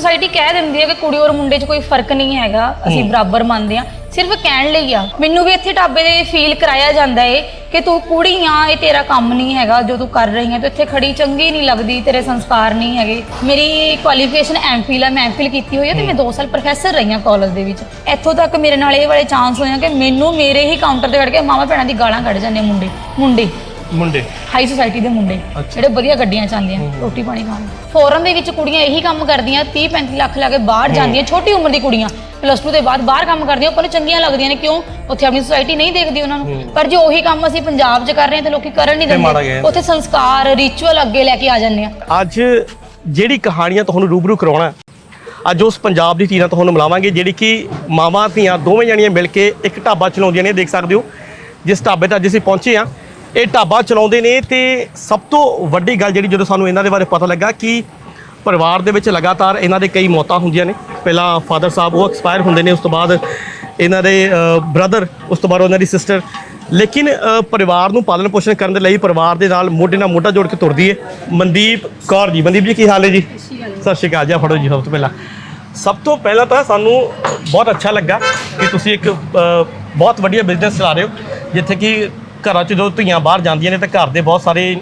Society ਕਹਿ ਦਿੰਦੀ ਹੈ ਕਿ ਕੁੜੀ ਔਰ ਮੁੰਡੇ 'ਚ ਕੋਈ ਫ਼ਰਕ ਨਹੀਂ ਹੈਗਾ ਅਸੀਂ ਬਰਾਬਰ ਮੰਨਦੇ ਆ ਸਿਰਫ ਕਹਿਣ ਲਈ ਆ। ਮੈਨੂੰ ਵੀ ਇੱਥੇ ਢਾਬੇ ਦੇ ਫੀਲ ਕਰਾਇਆ ਜਾਂਦਾ ਏ ਕਿ ਤੂੰ ਕੁੜੀ ਆ ਇਹ ਤੇਰਾ ਕੰਮ ਨਹੀਂ ਹੈਗਾ ਜੋ ਤੂੰ ਕਰ ਰਹੀ ਹੈ ਤੂੰ ਇੱਥੇ ਖੜੀ ਚੰਗੀ ਨਹੀਂ ਲੱਗਦੀ ਤੇਰੇ ਸੰਸਕਾਰ ਨਹੀਂ ਹੈਗੇ। ਮੇਰੀ ਕੁਆਲੀਫਿਕੇਸ਼ਨ ਐਮਫਿਲ ਆ ਮੈਂ ਐਮਫਿਲ ਕੀਤੀ ਹੋਈ ਹੈ ਤੇ ਮੈਂ 2 ਸਾਲ ਪ੍ਰੋਫੈਸਰ ਰਹੀ ਹਾਂ ਕਾਲਜ ਦੇ ਵਿੱਚ। ਇੱਥੋਂ ਤੱਕ ਮੇਰੇ ਨਾਲ ਇਹ ਵਾਲੇ ਚਾਂਸ ਹੋਏ ਆ ਕਿ ਮੈਨੂੰ ਮੇਰੇ ਹੀ ਕਾਊਂਟਰ ਤੇ ਖੜ ਕੇ ਮਾਵਾ ਭੈਣਾਂ ਦੀ ਗਾਲਾਂ ਕੱਢ ਜਾਂਦੇ ਮੁੰਡੇ ਮੁੰਡੇ। ਮੁੰਡੇ? ਹਾਈ ਸੁਸਾਇਟੀ ਦੇ ਮੁੰਡੇ। ਜਿਹੜੇ ਵਧੀਆ ਗੱਡੀਆਂ ਚਾਹੁੰਦੀਆਂ ਰੋਟੀ ਪਾਣੀ ਖਾਣ। ਫੋਰਨ ਦੇ ਵਿੱਚ ਕੁੜੀਆਂ ਇਹੀ ਕੰਮ ਕਰਦੀਆਂ 30 35 ਲੱਖ ਲਾ ਕੇ ਬਾਹਰ ਜਾਂਦੀਆਂ ਛੋਟੀ ਉਮਰ ਦੀ ਕੁੜੀਆਂ। ਪਲੱਸ 2 ਦੇ ਬਾਅਦ ਬਾਹਰ ਕੰਮ ਕਰਦੀਆਂ ਨੂੰ ਚੰਗੀਆਂ ਲੱਗਦੀਆਂ ਨੇ ਕਿਉਂ? ਉੱਥੇ ਆਪਣੀ ਸੁਸਾਇਟੀ ਨਹੀਂ ਦੇਖਦੀ ਉਹਨਾਂ ਨੂੰ। ਪਰ ਜੇ ਉਹੀ ਕੰਮ ਅਸੀਂ ਪੰਜਾਬ 'ਚ ਕਰ ਰਹੇ ਹਾਂ ਤੇ ਲੋਕੀ ਕਰਨ ਨਹੀਂ ਤੇ ਮਾੜਾ ਦਿੰਦੇ। ਗਿਆ। ਉੱਥੇ ਸੰਸਕਾਰ ਰਿਚੁਅਲ ਅੱਗੇ ਲੈ ਕੇ ਆ ਜਾਂਦੇ ਆ। ਅੱਜ ਜਿਹੜੀ ਕਹਾਣੀਆਂ ਤੁਹਾਨੂੰ ਰੂਬਰੂ ਕਰਾਉਣਾ ਹੈ, ਅੱਜ ਉਸ ਪੰਜਾਬ ਦੀ ਧੀ ਨਾਲ ਤੁਹਾਨੂੰ ਮਿਲਾਵਾਂਗੇ ਜਿਹੜੀ ਕਿ ਮਾਵਾਂ ਧੀਆਂ ਦੋਵੇਂ ਜਣੀਆਂ ਮਿਲ ਕੇ ਇੱਕ ਢਾਬਾ ਚਲਾਉਂਦੀਆਂ ਨੇ ਦੇਖ ਸਕਦੇ ਹੋ। ਜਿਸ ਢਾਬੇ ਤੇ ਅੱਜ ਅਸੀਂ ਪਹੁੰਚੇ ਆ ਇਹ ਢਾਬਾ ਚਲਾਉਂਦੇ ਨੇ ਤੇ ਸਭ ਤੋਂ ਵੱਡੀ ਗੱਲ ਜਿਹੜੀ ਜਦੋਂ ਸਾਨੂੰ ਇਹਨਾਂ ਦੇ ਬਾਰੇ ਪਤਾ ਲੱਗਾ ਕਿ ਪਰਿਵਾਰ ਦੇ ਵਿੱਚ ਲਗਾਤਾਰ ਇਹਨਾਂ ਦੇ ਕਈ ਮੌਤਾਂ ਹੁੰਦੀਆਂ ਨੇ। ਪਹਿਲਾਂ ਫਾਦਰ ਸਾਹਿਬ ਉਹ ਐਕਸਪਾਇਰ ਹੁੰਦੇ ਨੇ, ਉਸ ਤੋਂ ਬਾਅਦ ਇਹਨਾਂ ਦੇ ਬ੍ਰਦਰ, ਉਸ ਤੋਂ ਬਾਅਦ ਉਹਨਾਂ ਦੀ ਸਿਸਟਰ। ਲੇਕਿਨ ਪਰਿਵਾਰ ਨੂੰ ਪਾਲਣ ਪੋਸ਼ਣ ਕਰਨ ਦੇ ਲਈ ਪਰਿਵਾਰ ਦੇ ਨਾਲ ਮੋਢੇ ਨਾਲ ਮੋਢਾ ਜੋੜ ਕੇ ਤੁਰਦੀ ਹੈ ਮਨਦੀਪ ਕੌਰ ਜੀ, ਮਨਦੀਪ ਜੀ, ਕੀ ਹਾਲ ਹੈ ਜੀ? ਸਤਿ ਸ਼੍ਰੀ ਅਕਾਲ ਜੀ ਆਹ ਫੜੋ ਜੀ, ਸਭ ਤੋਂ ਪਹਿਲਾਂ। ਸਭ ਤੋਂ ਪਹਿਲਾਂ ਤਾਂ ਸਾਨੂੰ ਬਹੁਤ ਅੱਛਾ ਲੱਗਾ ਕਿ ਤੁਸੀਂ ਇੱਕ ਬਹੁਤ ਵਧੀਆ ਬਿਜ਼ਨਸ ਚਲਾ ਰਹੇ ਹੋ, ਜਿੱਥੇ ਕਿ ਘਰਾਂ 'ਚ ਜਦੋਂ ਧੀਆਂ ਬਾਹਰ ਜਾਂਦੀਆਂ ਨੇ ਤਾਂ ਘਰ ਦੇ ਬਹੁਤ ਸਾਰੇ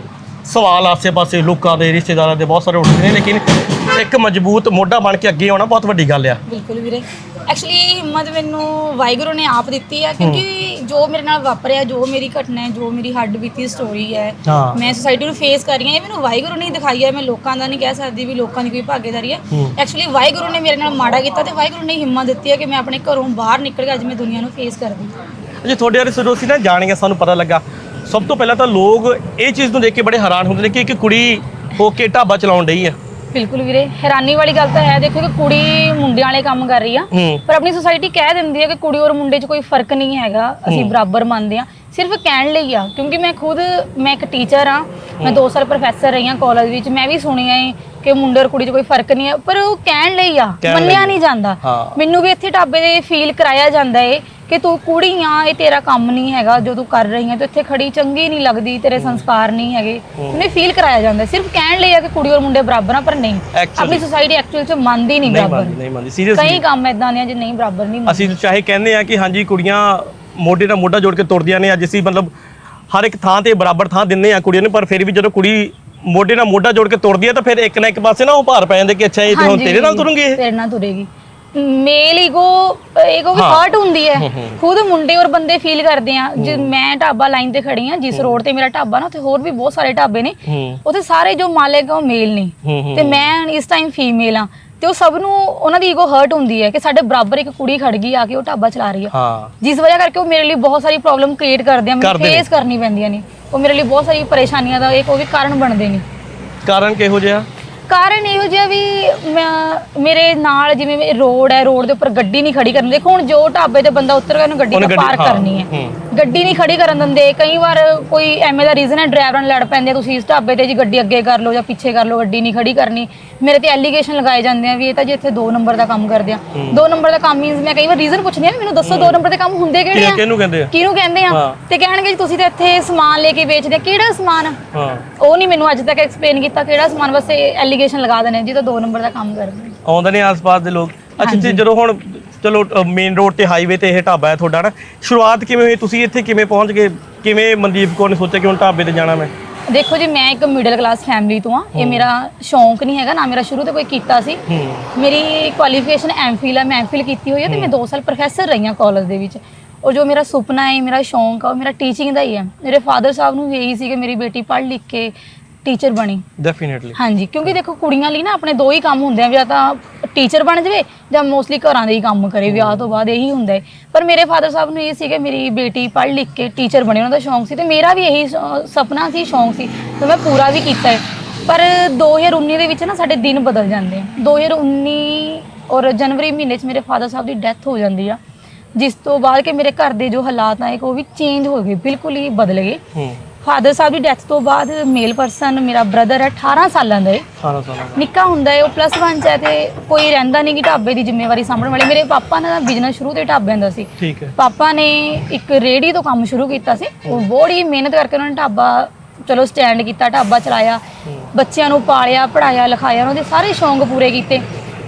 ਸਵਾਲ ਆਸੇ-ਪਾਸੇ ਲੋਕਾਂ ਦੇ ਰਿਸ਼ਤੇਦਾਰਾਂ ਦੇ ਬਹੁਤ ਸਾਰੇ ਉੱਠਦੇ ਨੇ ਲੇਕਿਨ ਇੱਕ ਮਜ਼ਬੂਤ ਮੋਢਾ ਬਣ ਕੇ ਅੱਗੇ ਆਉਣਾ ਬਹੁਤ ਵੱਡੀ ਗੱਲ ਆ। ਬਿਲਕੁਲ ਵੀਰੇ। ਐਕਚੁਅਲੀ ਹਿੰਮਤ ਮੈਨੂੰ ਵਾਹਿਗੁਰੂ ਨੇ ਆਪ ਦਿੱਤੀ ਹੈ। ਕਿਉਂਕਿ ਜੋ ਮੇਰੇ ਨਾਲ ਵਾਪਰਿਆ ਜੋ ਮੇਰੀ ਘਟਨਾ ਹੈ ਜੋ ਮੇਰੀ ਹੱਡ ਬੀਤੀ ਸਟੋਰੀ ਹੈ ਹਾਂ। ਮੈਂ ਸੋਸਾਇਟੀ ਨੂੰ ਫੇਸ ਕਰ ਰਹੀ ਹਾਂ ਇਹ ਮੈਨੂੰ ਵਾਹਿਗੁਰੂ ਨੇ ਹੀ ਦਿਖਾਈ ਹੈ ਮੈਂ ਲੋਕਾਂ ਦਾ ਨਹੀਂ ਕਹਿ ਸਕਦੀ ਵੀ ਲੋਕਾਂ ਦੀ ਕੋਈ ਭਾਗੀਦਾਰੀ ਹੈ। ਐਕਚੁਅਲੀ ਵਾਹਿਗੁਰੂ ਨੇ ਮੇਰੇ ਨਾਲ ਮਾੜਾ ਕੀਤਾ ਤੇ ਵਾਹਿਗੁਰੂ ਨੇ ਹਿੰਮਤ ਦਿੱਤੀ ਹੈ ਕਿ ਮੈਂ ਆਪਣੇ ਘਰੋਂ ਬਾਹਰ ਨਿਕਲ ਕੇ ਅੱਜ ਮੈਂ ਦੁਨੀਆ ਨੂੰ ਫੇਸ ਕਰਦੀ ਹਾਂ ਜੇ ਤੁਹਾਡੇ ਬਾਰੇ ਜਦੋਂ ਅਸੀਂ ਨਾ ਜਾਣੀਏ ਸਾਨੂੰ ਪਤਾ ਲੱਗਾ। ਸਭ ਤੋਂ ਪਹਿਲਾਂ ਤਾਂ ਲੋਕ ਇਹ ਚੀਜ਼ ਨੂੰ ਦੇਖ ਕੇ ਬੜੇ ਹੈਰਾਨ ਹੁੰਦੇ ਨੇ ਕਿ ਇੱਕ ਕੁੜੀ ਹੋ ਕੇ ਢਾਬਾ ਚਲਾਉਣ ਡਈ ਆ। ਬਿਲਕੁਲ ਵੀਰੇ ਹੈਰਾਨੀ ਵਾਲੀ ਗੱਲ ਤਾਂ ਹੈ ਦੇਖੋ ਕਿ ਕੁੜੀ ਮੁੰਡਿਆਂ ਵਾਲੇ ਕੰਮ ਕਰ ਰਹੀ ਆ ਹੂੰ। ਪਰ ਆਪਣੀ ਸੁਸਾਇਟੀ ਕਹਿ ਦਿੰਦੀ ਹੈ ਕਿ ਕੁੜੀ ਔਰ ਮੁੰਡੇ 'ਚ ਕੋਈ ਫ਼ਰਕ ਨਹੀਂ ਹੈਗਾ ਅਸੀਂ ਬਰਾਬਰ ਮੰਨਦੇ ਆ। ਸਿਰਫ ਕਹਿਣ ਲਈ ਆ ਕਿਉਂਕਿ ਮੈਂ ਖੁਦ ਮੈਂ ਇੱਕ ਟੀਚਰ ਆ ਮੈਂ 2 ਸਾਲ ਪ੍ਰੋਫੈਸਰ ਰਹੀ ਆ ਕਾਲਜ ਵਿੱਚ ਮੈਂ ਵੀ ਸੁਣਿਆ ਹੈ ਕਿ ਮੁੰਡੇ ਔਰ ਕੁੜੀ 'ਚ ਕੋਈ ਫ਼ਰਕ ਨਹੀਂ ਹੈ ਪਰ ਉਹ ਕਹਿਣ ਲਈ ਆ ਕਹਿਣ ਲਈ। ਮੰਨਿਆ ਨਹੀਂ ਜਾਂਦਾ। ਹਾਂ। ਮੈਨੂੰ ਵੀ ਇੱਥੇ ਢਾਬੇ ਦੇ ਫੀਲ ਕਰਾਇਆ ਜਾਂਦਾ ਏ ਕਿ ਤੂੰ ਕੁੜੀ ਆ ਇਹ ਤੇਰਾ ਕੰਮ ਨਹੀਂ ਹੈਗਾ ਜੋ ਤੂੰ ਕਰ ਰਹੀ ਹੈ ਤੂੰ ਇੱਥੇ ਖੜੀ ਚੰਗੀ ਨਹੀਂ ਲੱਗਦੀ ਤੇਰੇ ਸੰਸਕਾਰ ਨਹੀਂ ਹੈਗੇ। ਮੈਨੂੰ ਫੀਲ ਕਰਾਇਆ ਜਾਂਦਾ ਸਿਰਫ ਕਹਿਣ ਲਈ ਆ ਕਿ ਕੁੜੀ ਔਰ ਮੁੰਡੇ ਬਰਾਬਰ ਆ ਪਰ ਨਹੀਂ। ਆਪਣੀ ਸੁਸਾਇਟੀ ਐਕਚੁਅਲ 'ਚ ਮੰਨਦੀ ਨਹੀਂ ਬਰਾਬਰ। ਨਹੀਂ ਮੰਨਦੀ। ਸੀਰੀਅਸਲੀ ਕਈ ਕੰਮ ਇਦਾਂ ਦੇ ਆ ਜੇ ਨਹੀਂ ਬਰਾਬਰ ਨਹੀਂ ਅਸੀਂ ਚਾਹੇ ਕਹਿੰਦੇ ਆ ਕਿ ਹਾਂਜੀ ਕੁੜੀਆਂ ਮੋਢੇ ਨਾਲ ਮੋਢਾ ਜੋੜ ਕੇ ਤੁਰਦੀਆਂ ਨੇ ਅੱਜ ਅਸੀਂ ਮਤਲਬ ਹਰ ਇੱਕ ਥਾਂ ਤੇ ਬਰਾਬਰ ਥਾਂ ਦਿੰਨੇ ਆ ਕੁੜੀਆਂ ਨੂੰ ਪਰ ਫਿਰ ਵੀ ਜਦੋਂ ਕੁੜੀ ਮੋਢੇ ਨਾਲ ਮੋਢਾ ਜੋੜ ਕੇ ਤੁਰਦੀ ਆ ਤਾਂ ਫਿਰ ਇੱਕ ਨਾ ਇੱਕ ਪਾਸੇ ਨਾ ਉਹ ਭਾਰ ਪੈ ਜਾਂਦੇ ਕਿ ਅੱਛਾ ਇਹ ਤੇ ਹੁਣ ਤੇਰੇ ਨਾਲ ਤੁਰੂੰਗੀ ਤੇਰੇ ਨਾਲ ਤੁਰੇਗੀ। ਮੇਲ ਈਗੋ ਈਗੋ ਵੀ। ਹਰਟ ਹੁੰਦੀ ਹੈ। ਖੁਦ ਮੁੰਡੇ ਔਰ ਬੰਦੇ ਫੀਲ ਕਰਦੇ ਆ ਜੇ ਮੈਂ ਢਾਬਾ ਲਾਈਨ ਤੇ ਖੜੀ ਆ ਜਿਸ ਰੋਡ ਤੇ ਮੇਰਾ ਢਾਬਾ ਨਾ ਉੱਥੇ ਹੋਰ ਵੀ ਬਹੁਤ ਸਾਰੇ ਢਾਬੇ ਨੇ। ਉੱਥੇ ਸਾਰੇ ਜੋ ਮਾਲਕ ਆ ਉਹ ਮੇਲ ਹੂੰ। ਤੇ ਮੈਂ ਇਸ ਟਾਈਮ ਫੀਮੇਲ ਆ ਤੇ ਉਹ ਸਭ ਨੂੰ ਉਹਨਾਂ ਦੀ ਈਗੋ ਹਰਟ ਹੁੰਦੀ ਹੈ ਕਿ ਸਾਡੇ ਬਰਾਬਰ ਇੱਕ ਕੁੜੀ ਖੜ ਗਈ ਆ ਕੇ ਉਹ ਢਾਬਾ ਚਲਾ ਰਹੀ ਆ। ਹਾਂ। ਜਿਸ ਵਜ੍ਹਾ ਕਰਕੇ ਉਹ ਮੇਰੇ ਲਈ ਬਹੁਤ ਸਾਰੀ ਪ੍ਰੋਬਲਮ ਕ੍ਰੀਏਟ ਕਰਦੇ ਆ ਮੈਨੂੰ ਨੇ। ਫੇਸ ਕਰਨੀ ਪੈਂਦੀਆਂ ਨੇ। ਉਹ ਮੇਰੇ ਲਈ ਬਹੁਤ ਸਾਰੀ ਪਰੇਸ਼ਾਨੀਆਂ ਦਾ ਇੱਕ ਉਹ ਵੀ ਕਾਰਨ ਬਣਦੇ ਨੇ। ਕਾਰਨ ਕਿਹੋ ਜਿਹਾ? ਕਾਰਨ ਇਹੋ ਜਿਹਾ ਵੀ ਮੈਂ- ਮੇਰੇ ਨਾਲ ਜਿਵੇਂ ਰੋਡ ਹੈ ਰੋਡ ਦੇ ਉੱਪਰ ਗੱਡੀ ਨਹੀਂ ਖੜੀ ਕਰਨ ਦੇਖੋ ਹੁਣ ਜੋ ਢਾਬੇ ਤੇ ਬੰਦਾ ਉਤਰ ਗਿਆ ਉਹਨੂੰ ਗੱਡੀ ਉਹਨੇ ਤਾਂ ਗੱਡੀ- ਪਾਰਕ ਹਾਂ, ਕਰਨੀ ਹੈ। ਹੂੰ। ਗੱਡੀ ਨਹੀਂ ਖੜੀ ਕਰਨ ਦਿੰਦੇ। ਕਈ ਵਾਰ ਕੋਈ ਐਵੇਂ ਦਾ ਰੀਜ਼ਨ ਹੈ ਡਰਾਈਵਰਾਂ ਨਾਲ ਲੜ ਪੈਂਦੇ ਆ, ਤੁਸੀਂ ਇਸ ਢਾਬੇ ਤੇ ਜੀ ਗੱਡੀ ਅੱਗੇ ਕਰ ਲਓ ਜਾਂ ਪਿੱਛੇ ਕਰ ਲਓ ਗੱਡੀ ਨਹੀਂ ਖੜੀ ਕਰਨੀ। ਮੇਰੇ ਤੇ ਐਲੀਗੇਸ਼ਨ ਲਗਾਏ ਜਾਂਦੇ ਆ ਵੀ ਇਹ ਤਾਂ ਜੀ ਇੱਥੇ 2 ਨੰਬਰ ਦਾ ਕੰਮ ਕਰਦੇ ਆ। 2 ਨੰਬਰ ਦਾ ਕੰਮ ਮੀਨਸ ਮੈਂ ਕਈ ਵਾਰ ਰੀਜ਼ਨ ਪੁੱਛਦੀ ਆ ਵੀ ਮੈਨੂੰ ਦੱਸੋ 2 ਨੰਬਰ ਦੇ ਕੰਮ ਹੁੰਦੇ ਕਿਹੜੇ ਆ? ਕਿਹਨੂੰ ਕਹਿੰਦੇ ਆ? ਕਿਹਨੂੰ ਕਹਿੰਦੇ ਆ? ਹਾਂ। ਤੇ ਕਹਿਣਗੇ ਜੀ ਤੁਸੀਂ ਤਾਂ ਇੱਥੇ ਸਮਾਨ ਲੈ ਕੇ ਵੇਚਦੇ ਆ। ਕਿਹੜਾ ਸਮਾਨ? ਆ ਹਾਂ। ਉਹ ਨਹੀਂ ਮੈਨੂੰ ਅੱਜ ਤੱਕ ਐਕਸਪਲੇਨ ਕੀਤਾ ਕਿਹੜਾ ਸਮਾਨ। ਬਸ ਐਲੀਗੇਸ਼ਨ ਲਗਾ ਦੇਣੇ ਜੀ ਤਾਂ 2 ਨੰਬਰ ਦਾ ਕੰਮ ਕਰਦੇ। ਆਉਂਦੇ ਨੇ ਆਸ-ਪਾਸ ਦੇ ਲੋਕ। ਅੱਛਾ ਤੇ ਜਦੋਂ ਹੁਣ ਚਲੋ ਮੇਨ ਰੋਡ ਤੇ ਹਾਈਵੇ ਤੇ ਇਹ ਢਾਬਾ ਹੈ ਤੁਹਾਡਾ ਨਾ ਸ਼ੁਰੂਆਤ ਕਿਵੇਂ ਹੋਈ? ਤੁਸੀਂ ਇੱਥੇ ਕਿਵੇਂ ਪਹੁੰਚ ਗਏ? ਕਿਵੇਂ ਮਨਦੀਪ ਕੌਰ ਨੇ ਸੋਚਿਆ ਕਿ ਹੁਣ ਢਾਬੇ ਤੇ ਜਾਣਾ ਮੈਂ? ਦੇਖੋ ਜੀ ਮੈਂ ਇੱਕ ਮਿਡਲ ਕਲਾਸ ਫੈਮਿਲੀ ਤੋਂ ਆ ਇਹ ਮੇਰਾ ਸ਼ੌਂਕ ਨਹੀਂ ਹੈਗਾ ਨਾ ਮੇਰਾ ਸ਼ੁਰੂ ਤੋਂ ਕੋਈ ਕੀਤਾ ਸੀ। ਮੇਰੀ ਕੁਆਲੀਫਿਕੇਸ਼ਨ ਐਮਫਿਲ ਆ ਮੈਂ ਐਮਫਿਲ ਕੀਤੀ ਹੋਈ ਹੈ ਤੇ ਮੈਂ 2 ਸਾਲ ਪ੍ਰੋਫੈਸਰ ਰਹੀ ਹਾਂ ਕਾਲਜ ਦੇ ਵਿੱਚ। ਉਹ ਜੋ ਮੇਰਾ ਸੁਪਨਾ ਹੈ ਮੇਰਾ ਸ਼ੌਂਕ ਆ ਉਹ ਮੇਰਾ ਟੀਚਿੰਗ ਦਾ ਹੀ ਹੈ। ਮੇਰੇ ਫਾਦਰ ਸਾਹਿਬ ਨੂੰ ਵੀ ਇਹੀ ਸੀ ਕਿ ਮੇਰੀ ਬੇਟੀ ਪੜ੍ਹ ਲਿਖ ਕੇ ਟੀਚਰ ਬਣੀ। ਡੈਫੀਨਿਟਲੀ ਹਾਂਜੀ ਕਿਉਂਕਿ ਦੇਖੋ ਕੁੜੀਆਂ ਲਈ ਨਾ ਆਪਣੇ ਦੋ ਹੀ ਕੰਮ ਹੁੰਦੇ ਆ ਜਾਂ ਤਾਂ ਟੀਚਰ ਬਣ ਜਾਵੇ ਜਾਂ ਮੋਸਟਲੀ ਘਰਾਂ ਦੇ ਹੀ ਕੰਮ ਕਰੇ ਵਿਆਹ ਤੋਂ ਬਾਅਦ ਇਹੀ ਹੁੰਦਾ ਹੈ। ਪਰ ਮੇਰੇ ਫਾਦਰ ਸਾਹਿਬ ਨੂੰ ਇਹ ਸੀ ਕਿ ਮੇਰੀ ਬੇਟੀ ਪੜ੍ਹ ਲਿਖ ਕੇ ਟੀਚਰ ਬਣੇ ਉਹਨਾਂ ਦਾ ਸ਼ੌਂਕ ਸੀ ਤੇ ਮੇਰਾ ਵੀ ਇਹੀ ਸ- ਸੁਪਨਾ ਸੀ ਸ਼ੌਂਕ ਸੀ ਤੇ ਮੈਂ ਪੂਰਾ ਵੀ ਕੀਤਾ ਹੈ। ਪਰ 2019 ਦੇ ਵਿੱਚ ਨਾ ਸਾਡੇ ਦਿਨ ਬਦਲ ਜਾਂਦੇ ਆ। 2019 ਔਰ ਜਨਵਰੀ ਮਹੀਨੇ 'ਚ ਮੇਰੇ ਫਾਦਰ ਸਾਹਿਬ ਦੀ ਡੈਥ ਹੋ ਜਾਂਦੀ ਆ। ਜਿਸ ਤੋਂ ਬਾਅਦ ਕਿ ਮੇਰੇ ਘਰ ਦੇ ਜੋ ਹਾਲਾਤ ਆ ਇੱਕ ਉਹ ਵੀ ਚੇਂਜ ਹੋ ਗਏ ਬਿਲਕੁਲ ਹੀ ਬਦਲ ਗਏ। ਹੂੰ। ਫਾਦਰ ਸਾਹਿਬ ਦੀ ਡੈਥ ਤੋਂ ਬਾਅਦ ਮੇਲ ਪਰਸਨ ਮੇਰਾ ਬ੍ਰਦਰ ਹੈ 18 ਸਾਲਾਂ ਦਾ ਹੈ। 18 ਸਾਲਾਂ ਦਾ। ਨਿੱਕਾ ਹੁੰਦਾ ਹੈ ਉਹ ਪਲੱਸ 1 ਚ ਹੈ ਤੇ ਕੋਈ ਰਹਿੰਦਾ ਨਹੀਂ ਕਿ ਢਾਬੇ ਦੀ ਜ਼ਿੰਮੇਵਾਰੀ ਸਾਂਭਣ ਵਾਲੇ। ਮੇਰੇ ਪਾਪਾ ਦਾ ਬਿਜ਼ਨਸ ਸ਼ੁਰੂ ਤੋਂ ਢਾਬਿਆਂ ਦਾ ਸੀ। ਠੀਕ ਹੈ। ਪਾਪਾ ਨੇ ਇੱਕ ਰੇੜੀ ਤੋਂ ਕੰਮ ਸ਼ੁਰੂ ਕੀਤਾ ਸੀ। ਉਹ ਬੜੀ ਮਿਹਨਤ ਕਰਕੇ ਉਹਨਾਂ ਨੇ ਢਾਬਾ ਚਲੋ ਸਟੈਂਡ ਕੀਤਾ ਢਾਬਾ ਚਲਾਇਆ। ਬੱਚਿਆਂ ਨੂੰ ਪਾਲਿਆ ਪੜਾਇਆ ਲਿਖਾਇਆ ਉਹਨਾਂ ਦੇ ਸਾਰੇ ਸ਼ੌਂਕ ਪੂਰੇ ਕੀਤੇ।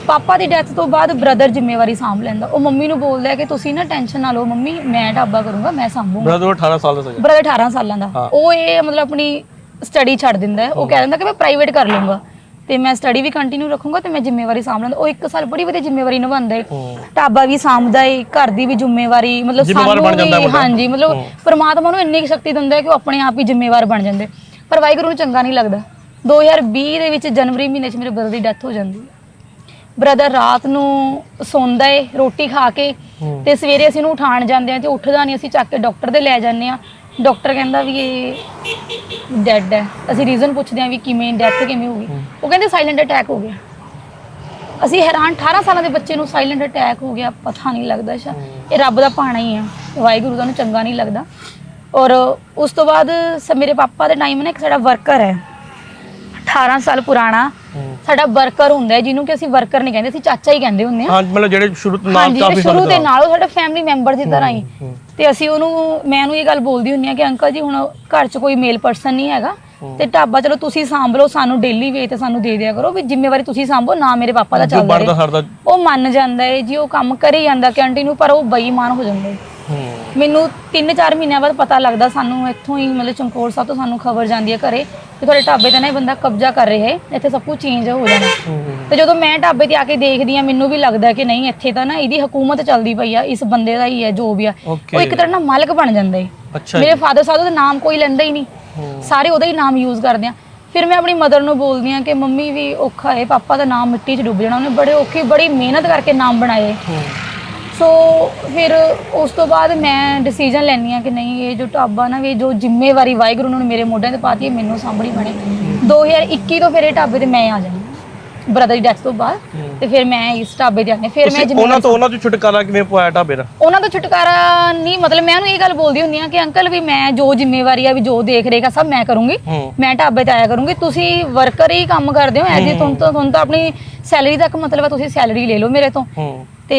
ਪਾਪਾ ਦੀ ਡੈਥ ਤੋਂ ਬਾਅਦ ਬ੍ਰਦਰ ਜ਼ਿੰਮੇਵਾਰੀ ਸਾਂਭ ਲੈਂਦਾ। ਉਹ ਮੰਮੀ ਨੂੰ ਬੋਲਦਾ ਕਿ ਤੁਸੀਂ ਨਾ ਟੈਨਸ਼ਨ ਨਾ ਲਓ ਮੰਮੀ ਮੈਂ ਢਾਬਾ ਕਰੂੰਗਾ ਮੈਂ ਸਾਂਭੂੰਗਾ। ਬ੍ਰਦਰ 18 ਸਾਲ ਦਾ ਸੀਗਾ ਬ੍ਰਦਰ 18 ਸਾਲਾਂ ਦਾ। ਉਹ ਇਹ ਮਤਲਬ ਆਪਣੀ ਸਟੱਡੀ ਛੱਡ ਦਿੰਦਾ ਹੈ। ਉਹ ਕਹਿ ਦਿੰਦਾ ਕਿ ਮੈਂ ਪ੍ਰਾਈਵੇਟ ਕਰ ਲੂੰਗਾ ਤੇ ਮੈਂ ਸਟੱਡੀ ਵੀ ਕੰਟੀਨਿਊ ਰੱਖੂੰਗਾ ਤੇ ਮੈਂ ਜ਼ਿੰਮੇਵਾਰੀ ਸਾਂਭ ਲੈਂਦਾ। ਉਹ ਇੱਕ ਸਾਲ ਬੜੀ ਵਧੀਆ ਜ਼ਿੰਮੇਵਾਰੀ ਨਿਭਾਉਂਦਾ ਹੈ। ਢਾਬਾ ਵੀ ਸਾਂਭਦਾ ਹੈ। ਘਰ ਦੀ ਵੀ ਜ਼ਿੰਮੇਵਾਰੀ ਮਤਲਬ ਮੁੰਡਾ। ਹਾਂਜੀ ਮਤਲਬ ਪਰਮਾਤਮਾ ਨੂੰ ਇੰਨੀ ਸ਼ਕਤੀ ਦਿੰਦਾ ਹੈ ਕਿ ਉਹ ਆਪਣੇ ਆਪ ਹੀ ਜ਼ਿੰਮੇਵਾਰ ਬਣ ਜਾਂਦੇ। ਪਰ ਵਾਹਿਗੁਰੂ ਨੂੰ ਚੰਗਾ ਨਹੀਂ ਲੱਗਦਾ। 2020 ਦੇ ਵਿੱਚ ਜਨਵਰੀ ਮਹੀਨੇ 'ਚ ਮੇਰੇ ਬ੍ਰਦਰ ਦੀ ਡੈਥ ਹੋ ਜਾਂਦੀ ਹੈ। ਬ੍ਰਦਰ ਰਾਤ ਨੂੰ ਸੌਂਦਾ ਏ ਰੋਟੀ ਖਾ ਕੇ ਹੂੰ। ਤੇ ਸਵੇਰੇ ਅਸੀਂ ਨੂੰ ਉਠਾਣ ਜਾਂਦੇ ਆ ਤੇ ਉੱਠਦਾ ਨਹੀਂ ਅਸੀਂ ਚੱਕ ਕੇ ਡਾਕਟਰ ਦੇ ਲੈ ਜਾਂਦੇ ਆ ਡਾਕਟਰ ਕਹਿੰਦਾ ਵੀ ਇਹ ਡੈਡ ਹੈ। ਅਸੀਂ ਰੀਜ਼ਨ ਪੁੱਛਦੇ ਆ ਵੀ ਕਿਵੇਂ ਡੈਥ ਕਿਵੇਂ ਹੋ ਗਈ। ਉਹ ਕਹਿੰਦੇ ਸਾਇਲੈਂਟ ਅਟੈਕ ਹੋ ਗਿਆ। ਅਸੀਂ ਹੈਰਾਨ 18 ਸਾਲਾਂ ਦੇ ਬੱਚੇ ਨੂੰ ਸਾਇਲੈਂਟ ਅਟੈਕ ਹੋ ਗਿਆ ਪਤਾ ਨਹੀਂ ਲੱਗਦਾ ਸ਼ਾ ਇਹ ਰੱਬ ਦਾ ਪਾਣਾ ਹੀ ਆ। ਵਾਹਿਗੁਰੂ ਦਾ ਨੂੰ ਚੰਗਾ ਨਹੀਂ ਲੱਗਦਾ। ਔਰ ਉਸ ਤੋਂ ਬਾਅਦ ਸ- ਮੇਰੇ ਪਾਪਾ ਦੇ ਟਾਈਮ ਨਾ ਇੱਕ ਸਾਡਾ ਵਰਕਰ ਹੈ। 18 ਸਾਲ ਪੁਰਾਣਾ ਹੂੰ। ਸਾਡਾ ਵਰਕਰ ਹੁੰਦਾ ਹੈ ਜਿਹਨੂੰ ਕਿ ਅਸੀਂ ਵਰਕਰ ਨਹੀਂ ਕਹਿੰਦੇ ਅਸੀਂ ਚਾਚਾ ਹੀ ਕਹਿੰਦੇ ਹੁੰਦੇ ਆ ਹਾਂ ਮਤਲਬ ਜਿਹੜੇ ਸ਼ੁਰੂ ਤੋਂ ਨਾਲ ਕਾਫੀ ਸ਼ੁਰੂ ਦੇ ਨਾਲ ਉਹ ਸਾਡਾ ਫੈਮਿਲੀ ਮੈਂਬਰ ਦੀ ਤਰ੍ਹਾਂ ਹੀ। ਹੂੰ। ਤੇ ਅਸੀਂ ਉਹਨੂੰ ਮੈਂ ਉਹਨੂੰ ਇਹ ਗੱਲ ਬੋਲਦੀ ਹੁੰਨੀ ਆ ਕਿ ਅੰਕਲ ਜੀ ਹੁਣ ਘਰ 'ਚ ਕੋਈ ਮੇਲ ਪਰਸਨ ਨਹੀਂ ਹੈਗਾ। ਤੇ ਢਾਬਾ ਚਲੋ ਤੁਸੀਂ ਸਾਂਭ ਲਓ ਸਾਨੂੰ ਡੇਲੀ ਵੇ ਤੇ ਸਾਨੂੰ ਦੇ ਦਿਆ ਕਰੋ ਵੀ ਜ਼ਿੰਮੇਵਾਰੀ ਤੁਸੀਂ ਸਾਂਭੋ ਨਾ ਮੇਰੇ ਪਾਪਾ ਦਾ ਚੱਲਦਾ ਸਰਦਾ ਉਹ ਮੰਨ ਜਾਂਦਾ ਹੈ ਜੀ ਉਹ ਕੰਮ ਕਰੀ ਜਾਂਦਾ ਕੰਟੀਨਿਊ ਪਰ ਉਹ ਬੇਈਮਾਨ ਹੋ ਜਾਂਦਾ ਹੈ ਹੂੰ। ਮੈਨੂੰ 3-4 ਮਹੀਨਿਆਂ ਬਾਅਦ ਪਤਾ ਲੱਗਦਾ ਸਾਨੂੰ ਇੱਥੋਂ ਹੀ ਮਤਲਬ ਚਮਕੌਰ ਸਾਹਿਬ ਤੋਂ ਸਾਨੂੰ ਖਬਰ ਜਾਂਦੀ ਹੈ ਘਰੇ ਕਿ ਤੁਹਾਡੇ ਢਾਬੇ ਤੇ ਨਾ ਇਹ ਬੰਦਾ ਕਬਜ਼ਾ ਕਰ ਰਿਹਾ ਹੈ ਇੱਥੇ ਸਭ ਕੁਝ ਚੇਂਜ ਹੋ ਜਾਣਾ। ਹੂੰ ਤੇ ਜਦੋਂ ਮੈਂ ਢਾਬੇ ਤੇ ਆ ਕੇ ਦੇਖਦੀ ਆ ਮੈਨੂੰ ਵੀ ਲੱਗਦਾ ਕਿ ਨਹੀਂ ਇੱਥੇ ਤਾਂ ਨਾ ਇਹਦੀ ਹਕੂਮਤ ਚੱਲਦੀ ਪਈ ਆ ਇਸ ਬੰਦੇ ਦਾ ਹੀ ਹੈ ਜੋ ਵੀ ਆ. ਉਹ ਇੱਕ ਤਰ੍ਹਾਂ ਨਾਲ ਮਾਲਕ ਬਣ ਜਾਂਦਾ ਅੱਛਾ ਮੇਰੇ ਫਾਦਰ ਸਾਹਿਬ ਦਾ ਨਾਮ ਕੋਈ ਲੈਂਦਾ ਹੀ ਨਹੀਂ। ਹੂੰ। ਸਾਰੇ ਉਹਦਾ ਹੀ ਨਾਮ ਯੂਜ਼ ਕਰਦੇ ਆ। ਫਿਰ ਮੈਂ ਆਪਣੀ ਮਦਰ ਨੂੰ ਬੋਲਦੀ ਆ ਕਿ ਮੰਮੀ ਵੀ ਔਖਾ ਹੈ ਪਾਪਾ ਦਾ ਨਾਮ ਮਿੱਟੀ 'ਚ ਡੁੱਬ ਜਾਣਾ। ਉਹਨੇ ਬੜੇ ਔਖੇ ਬੜੀ ਮਿਹਨਤ ਕਰਕੇ ਨਾਮ ਬਣਾਏ। ਹੂੰ। ਸੋ ਫਿਰ ਉਸ ਤੋਂ ਬਾਅਦ ਮੈਂ ਡਿਸੀਜਨ ਲੈਣੀ ਆ ਕਿ ਨਹੀਂ ਇਹ ਜੋ ਢਾਬਾ ਨਾ ਵੀ ਇਹ ਜੋ ਜ਼ਿੰਮੇਵਾਰੀ ਵਾਹਿਗੁਰੂ ਨੇ ਮੇਰੇ ਮੋਢਿਆਂ ਤੇ ਪਾਤੀ ਹੈ ਮੈਨੂੰ ਸਾਂਭਣੀ ਬਣੇ। 2021 ਤੋਂ ਫਿਰ ਇਹ ਢਾਬੇ ਤੇ ਮੈਂ ਆ ਜਾਣੀ ਬ੍ਰਦਰ ਦੀ ਡੈਥ ਤੋਂ ਬਾਅਦ। ਤੇ ਫਿਰ ਮੈਂ ਇਸ ਢਾਬੇ ਤੇ ਆਣੀ ਫਿਰ ਮੈਂ ਉਹਨਾਂ ਤੋਂ ਉਹਨਾਂ ਤੋਂ ਛੁਟਕਾਰਾ ਕਿਵੇਂ ਪਾਇਆ ਢਾਬੇ ਦਾ? ਉਹਨਾਂ ਤੋਂ ਛੁਟਕਾਰਾ ਨਹੀਂ ਮਤਲਬ ਮੈਂ ਉਹਨੂੰ ਇਹ ਗੱਲ ਬੋਲਦੀ ਹੁੰਦੀ ਆ ਕਿ ਅੰਕਲ ਵੀ ਮੈਂ ਜੋ ਜ਼ਿੰਮੇਵਾਰੀ ਆ ਵੀ ਜੋ ਦੇਖ ਆ ਸਭ ਮੈਂ ਕਰੂੰਗੀ। ਮੈਂ ਢਾਬੇ ਤੇ ਆਇਆ ਕਰੂੰਗੀ। ਤੁਸੀਂ ਵਰਕਰ ਹੀ ਕੰਮ ਕਰਦੇ ਹੋ ਐਜੇ ਤੁਹਾਨੂੰ ਤਾਂ ਤੁਹਾਨੂੰ ਤਾਂ ਆਪਣੀ ਸੈਲਰੀ ਤੱਕ ਮਤਲਬ ਆ ਤੁਸੀਂ ਸੈਲਰੀ ਲੈ ਲਓ ਮੇਰੇ ਤੋਂ। ਤੇ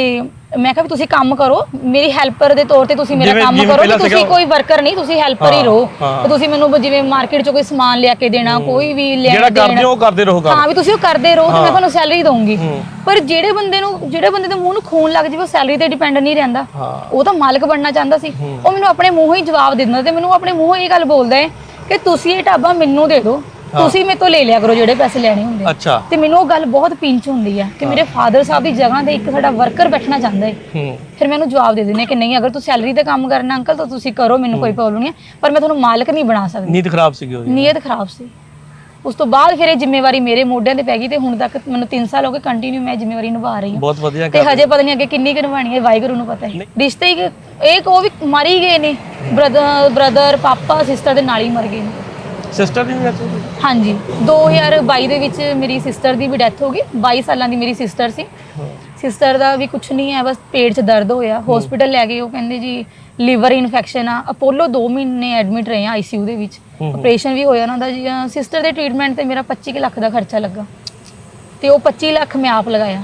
ਮੈਂ ਕਿਹਾ ਵੀ ਤੁਸੀਂ ਕੰਮ ਕਰੋ ਮੇਰੀ ਹੈਲਪਰ ਦੇ ਤੌਰ ਤੇ ਤੁਸੀਂ ਮੇਰਾ ਜਿਵੇਂ- ਕੰਮ ਜਿਵੇਂ ਕਰੋ ਪਹਿਲਾਂ ਤੁਸੀਂ ਸੀਗਾ- ਕੋਈ ਵਰਕਰ ਨਹੀਂ ਤੁਸੀਂ ਹੈਲਪਰ ਹੀ ਹਾਂ, ਰਹੋ। ਹਾਂ। ਤੇ ਤੁਸੀਂ ਮੈਨੂੰ ਜਿਵੇਂ ਮਾਰਕੀਟ 'ਚ ਕੋਈ ਸਮਾਨ ਲਿਆ ਕੇ ਦੇਣਾ ਕੋਈ ਵੀ ਲੈਣ ਜਿਹੜਾ ਕਰਦੇ ਹੋ ਉਹ ਕਰਦੇ ਰਹੋ ਕੰਮ। ਹਾਂ ਵੀ ਤੁਸੀਂ ਉਹ ਕਰਦੇ ਰਹੋ ਤੇ ਮੈਂ ਤੁਹਾਨੂੰ ਸੈਲਰੀ ਦਊਂਗੀ। ਪਰ ਜਿਹੜੇ ਬੰਦੇ ਨੂੰ ਜਿਹੜੇ ਬੰਦੇ ਦੇ ਮੂੰਹ ਨੂੰ ਖੂਨ ਲੱਗ ਜਾਵੇ ਉਹ ਸੈਲਰੀ ਤੇ ਡਿਪੈਂਡ ਨਹੀਂ ਰਹਿੰਦਾ। ਉਹ ਤਾਂ ਮਾਲਕ ਬਣਨਾ ਚਾਹੁੰਦਾ ਸੀ। ਉਹ ਮੈਨੂੰ ਆਪਣੇ ਮੂੰਹੋਂ ਹੀ ਜਵਾਬ ਦੇ ਦਿੰਦਾ ਤੇ ਮੈਨੂੰ ਆਪਣੇ ਮੂੰਹੋਂ ਇਹ ਗੱਲ ਬੋਲਦਾ ਹੈ ਕਿ ਤੁਸੀਂ ਇਹ ਢਾਬਾ ਮੈਨੂੰ ਦੇ ਦਿਓ। ਤੁਸੀਂ ਮੇਰੇ ਤੋਂ ਲੈ ਲਿਆ ਕਰੋ ਜਿਹੜੇ ਪੈਸੇ ਲੈਣੇ ਹੁੰਦੇ। ਅੱਛਾ। ਤੇ ਮੈਨੂੰ ਉਹ ਗੱਲ ਬਹੁਤ ਪਿੰਚ ਹੁੰਦੀ ਆ ਕਿ ਮੇਰੇ ਫਾਦਰ ਸਾਹਿਬ ਦੀ ਜਗ੍ਹਾ ਤੇ ਇੱਕ ਸਾਡਾ ਵਰਕਰ ਬੈਠਣਾ ਚਾਹੁੰਦਾ ਹੈ ਹੂੰ। ਫਿਰ ਮੈਂ ਉਹਨੂੰ ਜਵਾਬ ਦੇ ਦਿੰਦੀ ਕਿ ਨਹੀਂ ਅਗਰ ਤੂੰ ਸੈਲਰੀ ਤੇ ਕੰਮ ਕਰਨਾ ਅੰਕਲ ਤਾਂ ਤੁਸੀਂ ਕਰੋ ਮੈਨੂੰ ਕੋਈ ਪ੍ਰੋਬਲਮ ਨਹੀਂ ਪਰ ਮੈਂ ਤੁਹਾਨੂੰ ਮਾਲਕ ਨਹੀਂ ਬਣਾ ਸਕਦੀ। ਨੀਂਦ ਖਰਾਬ ਸੀਗੀ ਉਹਦੀ। ਨੀਅਤ ਖਰਾਬ ਸੀ। ਉਸ ਤੋਂ ਬਾਅਦ ਫਿਰ ਇਹ ਜ਼ਿੰਮੇਵਾਰੀ ਮੇਰੇ ਮੋਢਿਆਂ ਤੇ ਪੈ ਗਈ ਤੇ ਹੁਣ ਤੱਕ ਮੈਨੂੰ 3 ਸਾਲ ਹੋ ਗਏ ਕੰਟੀਨਿਊ ਮੈਂ ਜ਼ਿੰਮੇਵਾਰੀ ਨਿਭਾ ਰਹੀ ਹਾਂ। ਬਹੁਤ ਵਧੀਆ ਤੇ ਹਜੇ ਪਤਾ ਨਹੀਂ ਅੱਗੇ ਕਿੰਨੀ ਕੁ ਨਿਭਾਣੀ ਹੈ ਵਾਹਿਗੁਰੂ ਨੂੰ ਪਤਾ ਹੈ। ਰਿਸ਼ਤੇ ਹੀ ਕਿ- ਇਹ ਕੋ ਵੀ ਮਰ ਹੀ ਗਏ ਨੇ। ਬ੍ਰਦਰ ਬ੍ਰਦਰ ਪਾਪਾ ਸਿਸਟਰ ਦੇ ਨਾਲ ਹੀ ਮਰ ਗਏ ਨੇ। ਸਿਸਟਰ ਦੀ ਵੀ death ਹੋ ਗਈ? ਹਾਂਜੀ। 2022 ਦੇ ਵਿੱਚ ਮੇਰੀ ਸਿਸਟਰ ਦੀ ਵੀ ਡੈਥ ਹੋ ਗਈ। 22 ਸਾਲਾਂ ਦੀ ਮੇਰੀ ਸਿਸਟਰ ਸੀ। ਸਿਸਟਰ ਦਾ ਵੀ ਕੁਝ ਨਹੀਂ ਹੈ ਬਸ ਪੇਟ 'ਚ ਦਰਦ ਹੋਇਆ। ਹਸਪੀਟਲ ਲੈ ਗਏ। ਉਹ ਕਹਿੰਦੇ ਜੀ ਲੀਵਰ ਇਨਫੈਕਸ਼ਨ ਆ। ਅਪੋਲੋ 2 ਮਹੀਨੇ ਐਡਮਿਟ ਰਹੇ ਆ ਆਈਸੀਯੂ ਦੇ ਵਿੱਚ। ਆਪਰੇਸ਼ਨ ਵੀ ਹੋਇਆ ਉਹਨਾਂ ਦਾ ਜੀ। ਸਿਸਟਰ ਦੇ ਟ੍ਰੀਟਮੈਂਟ ਤੇ ਮੇਰਾ 25 ਕੁ ਲੱਖ ਦਾ ਖਰਚਾ ਲੱਗਾ। ਤੇ ਉਹ 25 ਲੱਖ ਮੈਂ ਆਪ ਲਗਾਇਆ।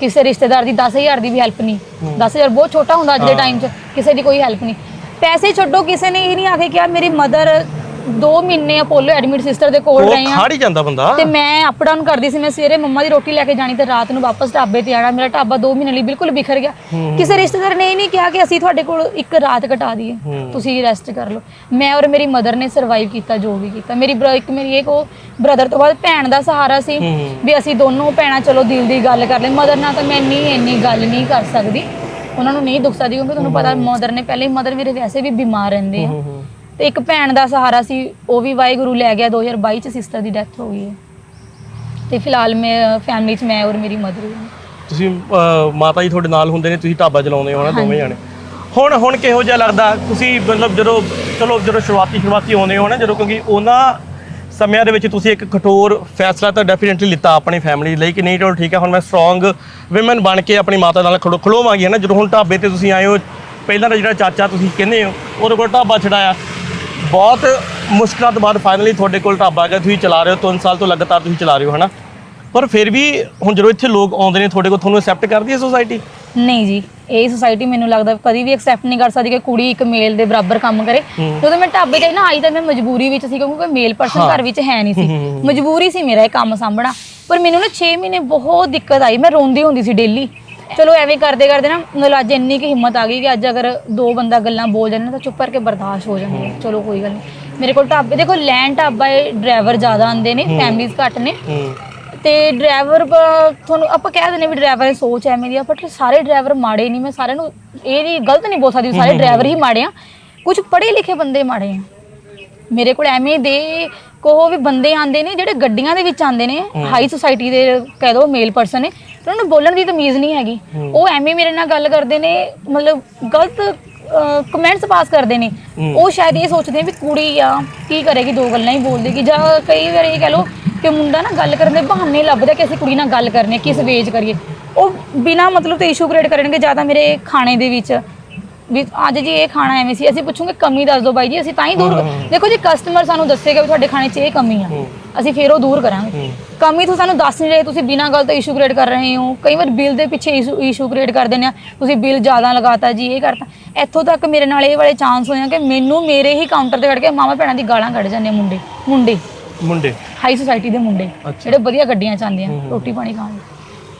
ਕਿਸੇ ਰਿਸ਼ਤੇਦਾਰ ਦੀ 10000 ਦੀ ਵੀ ਹੈਲਪ ਨਹੀਂ। 10000 ਬਹੁਤ ਛੋਟਾ ਹੁੰਦਾ ਅੱਜ ਦੇ ਟਾਈਮ 'ਚ। ਕਿਸੇ ਦੀ ਕੋਈ ਹੈਲਪ ਨਹੀਂ। ਪੈਸੇ ਛੱਡੋ ਕਿਸੇ ਨੇ ਇਹ ਨਹੀਂ ਆ ਕੇ ਕਿਹਾ ਮੇਰੀ ਮਦਰ 2 ਮਹੀਨੇ ਅਪੋਲੋ ਐਡਮਿਟ ਸਿਸਟਰ ਦੇ ਕੋਲ ਉਹ ਰਹੇ ਆ ਖਾੜ ਹੀ ਜਾਂਦਾ ਬੰਦਾ। ਤੇ ਮੈਂ ਅਪ ਡਾਊਨ ਕਰਦੀ ਸੀ ਮੈਂ ਸਵੇਰੇ ਮੰਮਾ ਦੀ ਰੋਟੀ ਲੈ ਕੇ ਜਾਣੀ ਤੇ ਰਾਤ ਨੂੰ ਵਾਪਸ ਢਾਬੇ ਤੇ ਆਣਾ ਮੇਰਾ ਢਾਬਾ 2 ਮਹੀਨੇ ਲਈ ਬਿਲਕੁਲ ਬਿਖਰ ਗਿਆ। ਕਿਸੇ ਰਿਸ਼ਤੇਦਾਰ ਨੇ ਇਹ ਨਹੀਂ ਕਿਹਾ ਕਿ ਅਸੀਂ ਤੁਹਾਡੇ ਕੋਲ ਇੱਕ ਰਾਤ ਕਟਾ ਦਈਏ। ਤੁਸੀਂ ਰੈਸਟ ਕਰ ਲਓ। ਮੈਂ ਔਰ ਮੇਰੀ ਮਦਰ ਨੇ ਸਰਵਾਈਵ ਕੀਤਾ ਜੋ ਵੀ ਕੀਤਾ। ਮੇਰੀ ਬ੍ਰ- ਇੱਕ ਮੇਰੀ ਇੱਕ ਉਹ ਬ੍ਰਦਰ ਤੋਂ ਬਾਅਦ ਭੈਣ ਦਾ ਸਹਾਰਾ ਸੀ ਵੀ ਅਸੀਂ ਦੋਨੋਂ ਭੈਣਾਂ ਚਲੋ ਦਿਲ ਦੀ ਗੱਲ ਕਰ ਲੈ ਮਦਰ ਨਾਲ ਤਾਂ ਮੈਂ ਇੰਨੀ ਇੰਨੀ ਗੱਲ ਨਹੀਂ ਕਰ ਸਕਦੀ। ਉਹਨਾਂ ਨੂੰ ਨਹੀਂ ਦੁੱਖ ਸਕਦੀ ਕਿਉਂਕਿ ਤੁਹਾਨੂੰ ਪਤਾ ਮਦਰ ਨੇ ਪਹਿਲੇ ਮਦਰ ਮੇਰੇ ਵੈਸੇ ਵੀ ਬਿਮਾਰ ਰਹਿੰਦੇ ਆ। ਤੇ ਇੱਕ ਭੈਣ ਦਾ ਸਹਾਰਾ ਸੀ ਉਹ ਵੀ ਵਾਹਿਗੁਰੂ ਲੈ ਗਿਆ 2022 ਚ ਸਿਸਟਰ ਦੀ ਡੈਥ ਹੋ ਗਈ ਹੈ। ਤੇ ਫਿਲਹਾਲ ਮੈਂ ਫੈਮਿਲੀ ਚ ਮੈਂ ਔਰ ਮੇਰੀ ਮਦਰ ਹੀ ਹਾਂ। ਤੁਸੀਂ ਅਹ, ਮਾਤਾ ਜੀ ਤੁਹਾਡੇ ਨਾਲ ਹੁੰਦੇ ਨੇ ਤੁਸੀਂ ਢਾਬਾ ਚਲਾਉਂਦੇ ਹੋ ਨਾ ਦੋਵੇਂ ਜਾਣੇ। ਹੁਣ ਹੁਣ ਕਿਹੋ ਜਿਹਾ ਲੱਗਦਾ? ਤੁਸੀਂ ਮਤਲਬ ਜਦੋਂ ਚਲੋ ਜਦੋਂ ਸ਼ੁਰੂਆਤੀ ਸ਼ੁਰੂਆਤੀ ਆਉਂਦੇ ਹੋ ਨਾ ਜਦੋਂ ਕਿਉਂਕਿ ਉਹਨਾਂ ਸਮਿਆਂ ਦੇ ਵਿੱਚ ਤੁਸੀਂ ਇੱਕ ਕਠੋਰ ਫੈਸਲਾ ਤਾਂ ਡੈਫੀਨਿਟਲੀ ਲਿੱਤਾ ਆਪਣੀ ਫੈਮਿਲੀ ਲਈ ਕਿ ਨਹੀਂ ਚਲੋ ਠੀਕ ਹੈ ਹੁਣ ਮੈਂ ਸਟਰੋਂਗ ਔਮਨ ਬਣ ਕੇ ਆਪਣੀ ਮਾਤਾ ਨਾਲ ਖੜੋ ਖਲੋਵਾਂਗੀ ਨਾ? ਜਦੋਂ ਹੁਣ ਢਾਬੇ ਤੇ ਤੁਸੀਂ ਆਏ ਹੋ ਪਹਿਲਾਂ ਦਾ ਜਿਹੜਾ ਚਾਚਾ ਤੁਸੀਂ ਕਹਿੰਦੇ ਹੋ ਉਹਦੇ ਕੋਲ ਢਾਬਾ ਛਡਾਇਆ। ਬਹੁਤ ਮੁਸ਼ਕਲਾਂ ਤੋਂ ਬਾਅਦ ਫਾਈਨਲੀ ਤੁਹਾਡੇ ਕੋਲ ਢਾਬਾ ਆ ਗਿਆ ਤੁਸੀਂ ਚਲਾ ਰਹੇ ਹੋ 3 ਸਾਲ ਤੋਂ ਲਗਾਤਾਰ ਤੁਸੀਂ ਚਲਾ ਰਹੇ ਹੋ ਹਨਾ? ਪਰ ਫਿਰ ਵੀ ਹੁਣ ਜਦੋਂ ਇੱਥੇ ਲੋਕ ਆਉਂਦੇ ਨੇ ਤੁਹਾਡੇ ਕੋਲ ਤੁਹਾਨੂੰ ਐਕਸੈਪਟ ਕਰਦੀ ਹੈ ਸੋਸਾਇਟੀ ਨਹੀਂ ਜੀ ਇਹ ਸੁਸਾਇਟੀ ਮੈਨੂੰ ਲੱਗਦਾ ਕਦੀ ਵੀ ਐਕਸੈਪਟ ਨਹੀਂ ਕਰ ਸਕਦੀ ਕਿ ਕੁੜੀ ਇੱਕ ਮੇਲ ਦੇ ਬਰਾਬਰ ਕੰਮ ਕਰੇ। ਜਦੋਂ ਮੈਂ ਢਾਬੇ ਤੇ ਨਾ ਆਈ ਤਾਂ ਮੈਂ ਮਜਬੂਰੀ ਵਿੱਚ ਸੀ ਕਿਉਂਕਿ ਮੇਲ ਪਰਸਨ ਘਰ ਵਿੱਚ ਹੈ ਨਹੀਂ ਸੀ। ਮਜਬੂਰੀ ਸੀ ਮੇਰਾ ਇਹ ਕੰਮ ਸਾਂਭਣਾ। ਪਰ ਮੈਨੂੰ ਨਾ 6 ਮਹੀਨੇ ਬਹੁਤ ਦਿੱਕਤ ਆਈ। ਮੈਂ ਰੋਂਦੀ ਹੁੰਦੀ ਸੀ ਡੇਲੀ ਚਲੋ ਐਵੇਂ ਕਰਦੇ ਕਰਦੇ ਨਾ ਮਤਲਬ ਅੱਜ ਇੰਨੀ ਕਿ ਹਿੰਮਤ ਆ ਗਈ ਕਿ ਅੱਜ ਅਗਰ ਦੋ ਬੰਦਾ ਗੱਲਾਂ ਬੋਲ ਜਾਣ ਨਾ ਤਾਂ ਚੁੱਪ ਕਰਕੇ ਬਰਦਾਸ਼ਤ ਹੋ ਜਾਂਦੀ ਹੈ। ਚਲੋ ਕੋਈ ਗੱਲ ਨਹੀਂ ਮੇਰੇ ਕੋਲ ਢਾਬੇ ਦੇਖੋ ਲੈਂਡ ਢਾਬਾ ਡਰਾਈਵਰ ਜ਼ਿਆਦਾ ਆਉਂਦੇ ਨੇ ਫੈਮਲੀਜ਼ ਘੱਟ ਨੇ। ਤੇ ਡਰਾਈਵਰ ਤੁਹਾਨੂੰ ਆਪਾਂ ਕਹਿ ਦਿੰਦੇ ਵੀ ਡਰਾਈਵਰ ਦੀ ਸੋਚ ਐਵੇਂ ਦੀ ਆ ਬਟ ਸਾਰੇ ਡਰਾਈਵਰ ਮਾੜੇ ਨਹੀਂ ਮੈਂ ਸਾਰਿਆਂ ਨੂੰ ਇਹ ਨਹੀਂ ਗਲਤ ਨਹੀਂ ਬੋਲ ਸਕਦੀ ਸਾਰੇ ਡਰਾਈਵਰ ਹੀ ਮਾੜੇ ਆ। ਕੁਝ ਪੜ੍ਹੇ ਲਿਖੇ ਬੰਦੇ ਮਾੜੇ ਆ। ਮੇਰੇ ਕੋਲ ਐਵੇਂ ਦੇ ਕਹੋ ਵੀ ਬੰਦੇ ਆਂਦੇ ਨੇ ਜਿਹੜੇ ਗੱਡੀਆਂ ਦੇ ਵਿੱਚ ਆਂਦੇ ਨੇ ਹਾਈ ਸੁਸਾਇਟੀ ਦੇ ਕਹਿ ਦੋ ਮੇਲ ਪਰਸਨ ਨੇ ਉਹਨਾਂ ਨੂੰ ਬੋਲਣ ਦੀ ਤਮੀਜ਼ ਨਹੀਂ ਹੈਗੀ। ਉਹ ਐਵੇਂ ਮੇਰੇ ਨਾਲ ਗੱਲ ਕਰਦੇ ਨੇ ਮਤਲਬ ਗਲਤ ਕਮੈਂਟਸ ਪਾਸ ਕਰਦੇ ਨੇ। ਉਹ ਸ਼ਾਇਦ ਇਹ ਸੋਚਦੇ ਆ ਵੀ ਕੁੜੀ ਆ ਕੀ ਕਰੇਗੀ ਦੋ ਗੱਲਾਂ ਹੀ ਬੋਲ ਦੇਗੀ ਜਾਂ ਕਈ ਵਾਰ ਇਹ ਕਹਿ ਲੋ ਕਿ ਮੁੰਡਾ ਨਾ ਗੱਲ ਕਰਨ ਦੇ ਬਹਾਨੇ ਲੱਭਦਾ ਕਿ ਅਸੀਂ ਕੁੜੀ ਨਾਲ ਗੱਲ ਕਰਨੀ ਹੈ ਕਿਸ ਵੇਜ ਕਰੀਏ। ਉਹ ਬਿਨਾ ਮਤਲਬ ਤੇ ਇਸ਼ੂ ਕ੍ਰੀਏਟ ਕਰਨਗੇ ਜ਼ਿਆਦਾ ਮੇਰੇ ਖਾਣੇ ਦੇ ਵਿੱਚ। ਵੀ ਅੱਜ ਜੀ ਇਹ ਖਾਣਾ ਐਵੇਂ ਸੀ ਅਸੀਂ ਪੁੱਛੂਗੇ ਕਮੀ ਦੱਸ ਦਿਓ ਬਾਈ ਜੀ ਅਸੀਂ ਤਾਂ ਹੀ ਦੂਰ ਦੇਖੋ ਜੀ ਕਸਟਮਰ ਸਾਨੂੰ ਦੱਸੇਗਾ ਵੀ ਤੁਹਾਡੇ ਖਾਣੇ 'ਚ ਇਹ ਕਮੀ ਆ। ਅਸੀਂ ਫਿਰ ਉਹ ਦੂਰ ਕਰਾਂਗੇ। ਕਮੀ ਤੁਸੀਂ ਸਾਨੂੰ ਦੱਸ ਨਹੀਂ ਰਹੇ ਤੁਸੀਂ ਬਿਨਾਂ ਗੱਲ ਤੋਂ ਇਸ਼ੂ ਕ੍ਰੀਏਟ ਕਰ ਰਹੇ ਹੋ। ਕਈ ਵਾਰ ਬਿੱਲ ਦੇ ਪਿੱਛੇ ਇਸ਼ੂ ਕ੍ਰੀਏਟ ਕਰ ਦਿੰਦੇ ਆ। ਤੁਸੀਂ ਬਿੱਲ ਜ਼ਿਆਦਾ ਲਗਾਤਾ ਜੀ ਇਹ ਕਰਤਾ। ਇੱਥੋਂ ਤੱਕ ਮੇਰੇ ਨਾਲ ਇਹ ਵਾਲੇ ਚਾਂਸ ਹੋਏ ਆ ਕਿ ਮੈਨੂੰ ਮੇਰੇ ਹੀ ਕਾਊਂਟਰ ਤੇ ਖੜ ਕੇ ਮਾਮਾ ਭੈਣਾਂ ਦੀ ਗਾਲਾਂ ਕੱਢ ਜਾਂਦੇ ਆ ਮੁੰਡੇ ਮੁੰਡੇ। ਮੁੰਡੇ? ਹਾਈ ਸੁਸਾਇਟੀ ਦੇ ਮੁੰਡੇ ਜਿਹੜੇ ਵਧੀਆ ਗੱਡੀਆਂ ਚ ਆਉਂਦੇ ਆ ਰੋਟੀ ਪਾਣੀ ਖਾਣ। ਲਈ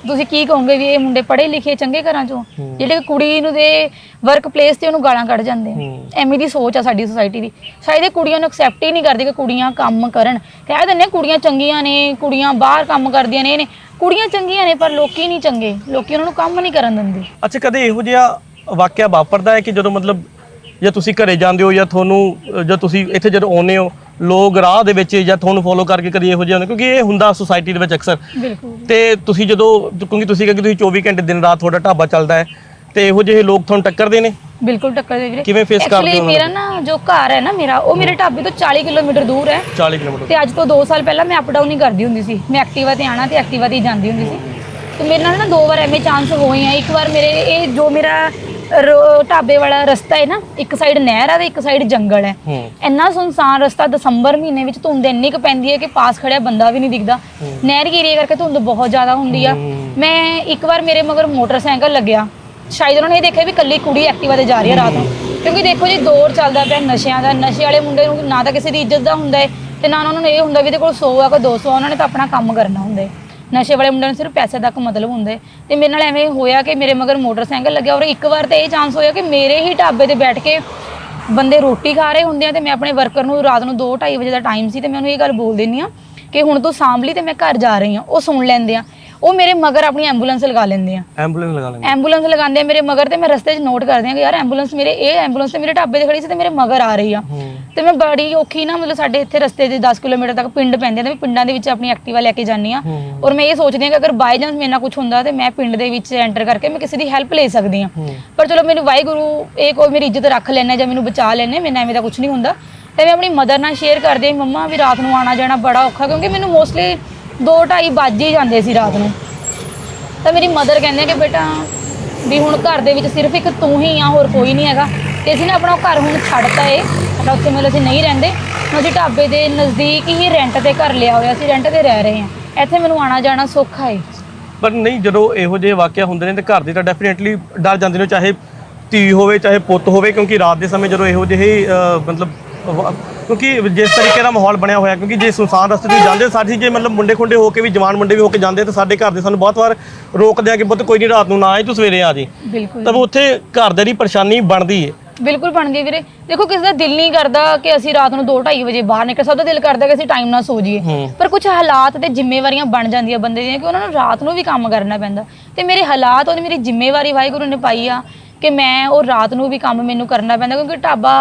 ਤੁਸੀਂ ਕੀ ਕਹੋਗੇ ਵੀ ਇਹ ਮੁੰਡੇ ਪੜ੍ਹੇ ਲਿਖੇ ਚੰਗੇ ਘਰਾਂ ਚੋਂ? ਜਿਹੜੇ ਕੁੜੀ ਨੂੰ ਦੇ ਵਰਕ ਪਲੇਸ ਤੇ ਉਹਨੂੰ ਗਾਲਾਂ ਕੱਢ ਜਾਂਦੇ ਆ। ਐਵੇਂ ਦੀ ਸੋਚ ਆ ਸਾਡੀ ਸੁਸਾਇਟੀ ਦੀ। ਸ਼ਾਇਦ ਇਹ ਕੁੜੀਆਂ ਨੂੰ ਐਕਸੈਪਟ ਹੀ ਨਹੀਂ ਕਰਦੀ ਕਿ ਕੁੜੀਆਂ ਕੰਮ ਕਰਨ। ਕਹਿ ਦਿੰਦੇ ਆ ਕੁੜੀਆਂ ਚੰਗੀਆਂ ਨੇ ਕੁੜੀਆਂ ਬਾਹਰ ਕੰਮ ਕਰਦੀਆਂ ਨੇ ਇਹ ਨੇ। ਕੁੜੀਆਂ ਚੰਗੀਆਂ ਨੇ ਪਰ ਲੋਕੀ ਨਹੀਂ ਚੰਗੇ। ਲੋਕੀ ਉਹਨਾਂ ਨੂੰ ਕੰਮ ਨਹੀਂ ਕਰਨ ਦਿੰਦੇ। ਅੱਛਾ ਕਦੇ ਇਹੋ ਜਿਹਾ ਵਾਕਿਆ ਵਾਪਰਦਾ ਹੈ ਕਿ ਜਦੋਂ ਮਤਲਬ ਜਾਂ ਤੁਸੀਂ ਘਰੇ ਜਾਂਦੇ ਹੋ ਜਾਂ ਤੁਹਾਨੂੰ ਅ, ਜਾਂ ਤੁਸੀਂ ਇੱਥੇ ਜਦੋਂ ਆਉਂਦੇ ਹੋ ਲੋਕ ਰਾਹ ਦੇ ਵਿੱਚ ਜਾਂ ਤੁਹਾਨੂੰ ਫੋਲੋ ਕਰਕੇ ਕਦੀ ਇਹੋ ਜਿਹਾ ਹੁੰਦਾ? ਕਿਉਂਕਿ ਇਹ ਹੁੰਦਾ ਸੁਸਾਇਟੀ ਦੇ ਵਿੱਚ ਅਕਸਰ। ਬਿਲਕੁਲ। ਤੇ ਤੁਸੀਂ ਜਦੋਂ ਕਿਉਂਕਿ ਤੁਸੀਂ ਕਹਿੰਦੇ ਤੁਸੀਂ 24 ਘੰਟੇ ਦਿਨ ਰਾਤ ਤੁਹਾਡਾ ਢਾਬਾ ਚੱਲਦਾ ਹੈ ਤੇ ਇਹੋ ਜਿਹੇ ਲੋਕ ਤੁਹਾਨੂੰ ਟੱਕਰਦੇ ਨੇ? ਬਿਲਕੁਲ ਟੱਕਰ ਦੇ ਵੀਰੇ। ਕਿਵੇਂ face ਕਰਦੇ Actually, ਹੋ ਉਹਨਾਂ ਮੇਰਾ ਨਾ ਜੋ ਘਰ ਹੈ ਨਾ ਮੇਰਾ ਉਹ ਮੇਰੇ ਢਾਬੇ ਤੋਂ 40 ਕਿਲੋਮੀਟਰ ਦੂਰ ਹੈ। 40 ਕਿਲੋਮੀਟਰ ਤੇ ਅੱਜ ਤੋਂ 2 ਸਾਲ ਪਹਿਲਾਂ ਮੈਂ ਅਪ ਡਾਊਨ ਹੀ ਕਰਦੀ ਹੁੰਦੀ ਸੀ। ਮੈਂ ਐਕਟਿਵਾ ਤੇ ਆਣਾ ਤੇ ਐਕਟਿਵਾ ਤੇ ਹੀ ਜਾਂਦੀ ਹੁੰਦੀ ਸੀ। ਤੇ ਮੇਰੇ ਨਾਲ ਨਾ ਦੋ ਵਾਰ ਐਵੇਂ ਚਾਂਸ ਹੋਏ ਆ। ਇੱਕ ਵਾਰ ਮੇਰੇ ਇਹ ਜੋ ਮੇਰਾ ਰੋ- ਢਾਬੇ ਵਾਲਾ ਰਸਤਾ ਹੈ ਨਾ ਇੱਕ ਸਾਈਡ ਨਹਿਰ ਆ ਤੇ ਇੱਕ ਸਾਈਡ ਜੰਗਲ ਹੈ। ਹੂੰ। ਇੰਨਾ ਸੁਨਸਾਨ ਰਸਤਾ ਦਸੰਬਰ ਮਹੀਨੇ ਵਿੱਚ ਧੁੰਦ ਇੰਨੀ ਕੁ ਪੈਂਦੀ ਹੈ ਕਿ ਪਾਸ ਖੜਿਆ ਬੰਦਾ ਵੀ ਨਹੀਂ ਦਿਖਦਾ। ਨਹਿਰ ਏਰੀਆ ਕਰਕੇ ਧੁੰਦ ਬਹੁਤ ਜ਼ਿਆਦਾ ਹੁੰਦੀ ਆ। ਮੈਂ ਇੱਕ ਵਾਰ ਮੇਰੇ ਮਗਰ ਮੋਟਰਸਾਈਕਲ ਲੱਗਿਆ। ਸ਼ਾਇਦ ਉਹਨਾਂ ਨੇ ਇਹ ਦੇਖਿਆ ਵੀ ਕੱਲੀ ਕੁੜੀ ਐਕਟਿਵਾ ਤੇ ਜਾ ਰਹੀ ਹੈ ਰਾਤ ਨੂੰ। ਕਿਉਂਕਿ ਦੇਖੋ ਜੀ ਦੌਰ ਚੱਲਦਾ ਪਿਆ ਨਸ਼ਿਆਂ ਦਾ। ਨਸ਼ੇ ਵਾਲੇ ਮੁੰਡੇ ਨੂੰ ਨਾ ਤਾਂ ਕਿਸੇ ਦੀ ਇੱਜ਼ਤ ਦਾ ਹੁੰਦਾ ਹੈ ਤੇ ਨਾ ਉਹਨਾਂ ਨੂੰ ਇਹ ਹੁੰਦਾ ਵੀ ਇਹਦੇ ਕੋਲ 100 ਆ ਕੋਈ 200 ਆ, ਉਹਨਾਂ ਨੇ ਤਾਂ ਆਪਣਾ ਕੰਮ ਕਰਨਾ ਹੁੰਦਾ ਹੈ। ਨਸ਼ੇ ਵਾਲੇ ਮੁੰਡਿਆਂ ਨੂੰ ਸਿਰਫ ਪੈਸੇ ਤੱਕ ਮਤਲਬ ਹੁੰਦਾ। ਹੈ ਤੇ ਮੇਰੇ ਨਾਲ ਐਵੇਂ ਹੋਇਆ ਕਿ ਮੇਰੇ ਮਗਰ ਮੋਟਰਸਾਈਕਲ ਲੱਗਿਆ ਔਰ ਇੱਕ ਵਾਰ ਤਾਂ ਇਹ ਚਾਂਸ ਹੋਇਆ ਕਿ ਮੇਰੇ ਹੀ ਢਾਬੇ ਤੇ ਬੈਠ ਕੇ ਬੰਦੇ ਰੋਟੀ ਖਾ ਰਹੇ ਹੁੰਦੇ ਆ ਤੇ ਮੈਂ ਆਪਣੇ ਵਰਕਰ ਨੂੰ ਰਾਤ ਨੂੰ 2:30 ਵਜੇ ਦਾ ਟਾਈਮ ਸੀ ਤੇ ਮੈਂ ਉਹਨੂੰ ਇਹ ਗੱਲ ਬੋਲ ਦਿੰਦੀ ਆ ਕਿ ਹੁਣ ਤੂੰ ਸਾਂਭ ਲਈ ਤੇ ਮੈਂ ਘਰ ਜਾ ਰਹੀ ਆ ਉਹ ਸੁਣ ਲੈਂਦੇ ਆ। ਉਹ ਮੇਰੇ ਮਗਰ ਆਪਣੀ ਐਂਬੂਲੈਂਸ ਲਗਾ ਲੈਂਦੇ ਆ। ਐਂਬੂਲੈਂਸ ਲਗਾ ਲੈਂਦੇ ਐਂਬੂਲੈਂਸ ਲਗਾਉਂਦੇ ਆ ਮੇਰੇ ਮਗਰ ਤੇ ਮੈਂ ਰਸਤੇ 'ਚ ਨੋਟ ਕਰਦੀ ਆ ਕਿ ਯਾਰ ਐਂਬੂਲੈਂਸ ਮੇਰੇ ਇਹ ਐਂਬੂਲੈਂਸ ਤੇ ਮੇਰੇ ਢਾਬੇ ਤੇ ਖੜੀ ਸੀ ਤੇ ਮੇਰੇ ਮਗਰ ਆ ਰਹੀ ਆ। ਤੇ ਮੈਂ ਬੜੀ ਔਖੀ ਨਾ ਮਤਲਬ ਸਾਡੇ ਇੱਥੇ ਰਸਤੇ ਦੇ 10 ਕਿਲੋਮੀਟਰ ਤੱਕ ਪਿੰਡ ਪੈਂਦੇ ਆ ਤੇ ਮੈਂ ਪਿੰਡਾਂ ਦੇ ਵਿੱਚ ਆਪਣੀ ਐਕਟਿਵਾ ਲੈ ਕੇ ਜਾਂਦੀ ਆ ਔਰ ਮੈਂ ਇਹ ਸੋਚਦੀ ਆ ਕਿ ਅਗਰ ਬਾਈ ਚਾਂਸ ਮੇਰੇ ਨਾਲ ਕੁਝ ਹੁੰਦਾ ਤੇ ਮੈਂ ਪਿੰਡ ਦੇ ਵਿੱਚ ਐਂਟਰ ਕਰਕੇ ਮੈਂ ਕਿਸੇ ਦੀ ਹੈਲਪ ਲੈ ਸਕਦੀ ਆ ਪਰ ਚਲੋ ਮੈਨੂੰ ਵਾਹਿਗੁਰੂ ਇਹ ਕੋਈ ਮੇਰੀ ਇੱਜ਼ਤ ਰੱਖ ਲੈਣਾ ਜਾਂ ਮੈਨੂੰ ਬਚਾ ਲੈਣੇ ਮੈਨੂੰ ਐਵੇਂ ਦਾ ਕੁਝ ਨਹੀਂ ਹੁੰਦਾ। ਤੇ ਮੈਂ ਆਪਣੀ ਮਦਰ ਨਾਲ ਸ਼ੇਅਰ ਕਰਦੀ ਆ ਮੰਮਾ ਵੀ ਰਾਤ ਨੂੰ ਆਣਾ ਜਾਣਾ ਬੜਾ ਔਖਾ ਕਿਉਂਕਿ ਮੈਨੂੰ ਮੋਸਟਲੀ 2:30 ਵੱਜ ਹੀ ਜਾਂਦੇ ਸੀ ਰਾਤ ਨੂੰ। ਤਾਂ ਮੇਰੀ ਮਦਰ ਕਹਿੰਦੇ ਕਿ ਬੇਟਾ ਵੀ ਹੁਣ ਘਰ ਦੇ ਵਿੱਚ ਸਿਰਫ ਇੱਕ ਤੂੰ ਹੀ ਆ ਹੋਰ ਕੋਈ ਨਹੀਂ ਹੈਗਾ। ਤੇ ਅਸੀਂ ਨਾ ਆਪਣਾ ਘਰ ਹੁਣ ਛੱਡਤਾ ਏ। ਸਾਡਾ ਉੱਥੇ ਮਤਲਬ ਅਸੀਂ ਨਹੀਂ ਰਹਿੰਦੇ। ਅਸੀਂ ਢਾਬੇ ਦੇ ਨਜ਼ਦੀਕ ਹੀ ਰੈਂਟ ਤੇ ਘਰ ਲਿਆ ਹੋਇਆ ਅਸੀਂ ਰੈਂਟ ਤੇ ਰਹਿ ਰਹੇ ਹਾਂ। ਇੱਥੇ ਮੈਨੂੰ ਆਣਾ ਜਾਣਾ ਸੌਖਾ ਏ। ਪਰ ਨਹੀਂ ਜਦੋਂ ਇਹੋ ਜਿਹੇ ਵਾਕਿਆ ਹੁੰਦੇ ਨੇ ਤੇ ਘਰ ਦੇ ਤਾਂ ਡੈਫੀਨਿਟਲੀ ਡਰ ਜਾਂਦੇ ਨੇ ਚਾਹੇ ਧੀ ਹੋਵੇ ਚਾਹੇ ਪੁੱਤ ਹੋਵੇ ਕਿਉਂਕਿ ਰਾਤ ਦੇ ਸਮੇਂ ਜਦੋਂ ਇਹੋ ਜਿਹੇ ਮਤਲਬ ਕਿਉਂਕਿ ਜਿਸ ਤਰੀਕੇ ਦਾ ਮਾਹੌਲ ਬਣਿਆ ਹੋਇਆ ਕਿਉਂਕਿ ਜੇ ਸੁਨਸਾਨ ਰਸਤੇ ਤੇ ਜਾਂਦੇ ਸਾਥੀ ਜੇ ਮਤਲਬ ਮੁੰਡੇ ਖੁੰਡੇ ਹੋ ਕੇ ਵੀ ਜਵਾਨ ਮੁੰਡੇ ਵੀ ਹੋ ਕੇ ਜਾਂਦੇ ਤੇ ਸਾਡੇ ਘਰ ਦੇ ਸਾਨੂੰ ਬਹੁਤ ਵਾਰ ਰੋਕਦੇ ਆ ਕਿ ਪੁੱਤ ਕੋਈ ਨਹੀਂ ਰਾਤ ਨੂੰ ਨਾ ਆਏ ਤੂੰ ਸਵੇਰੇ ਆ ਜੀ। ਤਾਂ ਉੱਥੇ ਘਰ ਦੇ ਦੀ ਪਰੇਸ਼ਾਨੀ ਬਣਦੀ ਹੈ ਬਿਲਕੁਲ ਬਣ ਗਈ ਵੀਰੇ। ਦੇਖੋ ਕਿਸੇ ਦਾ ਦਿਲ ਨਹੀਂ ਕਰਦਾ ਕਿ ਅਸੀਂ ਰਾਤ ਨੂੰ 2:30 ਵਜੇ ਬਾਹਰ ਨਿਕਲ ਸਭ ਦਾ ਦਿਲ ਕਰਦਾ ਕਿ ਅਸੀਂ ਟਾਈਮ ਨਾਲ ਸੋ ਜਾਈਏ। ਪਰ ਕੁਝ ਹਾਲਾਤ ਤੇ ਜ਼ਿੰਮੇਵਾਰੀਆਂ ਬਣ ਜਾਂਦੀਆਂ ਬੰਦੇ ਦੀਆਂ ਕਿ ਉਹਨਾਂ ਨੂੰ ਰਾਤ ਨੂੰ ਵੀ ਕੰਮ ਕਰਨਾ ਪੈਂਦਾ। ਤੇ ਮੇਰੇ ਹਾਲਾਤ ਉਹਨੇ ਮੇਰੀ ਜ਼ਿੰਮੇਵਾਰੀ ਵਾਹਿਗੁਰੂ ਨੇ ਪਾਈ ਆ ਕਿ ਮੈਂ ਉਹ ਰਾਤ ਨੂੰ ਵੀ ਕੰਮ ਮੈਨੂੰ ਕਰਨਾ ਪੈਂਦਾ ਕਿਉਂਕਿ ਢਾਬਾ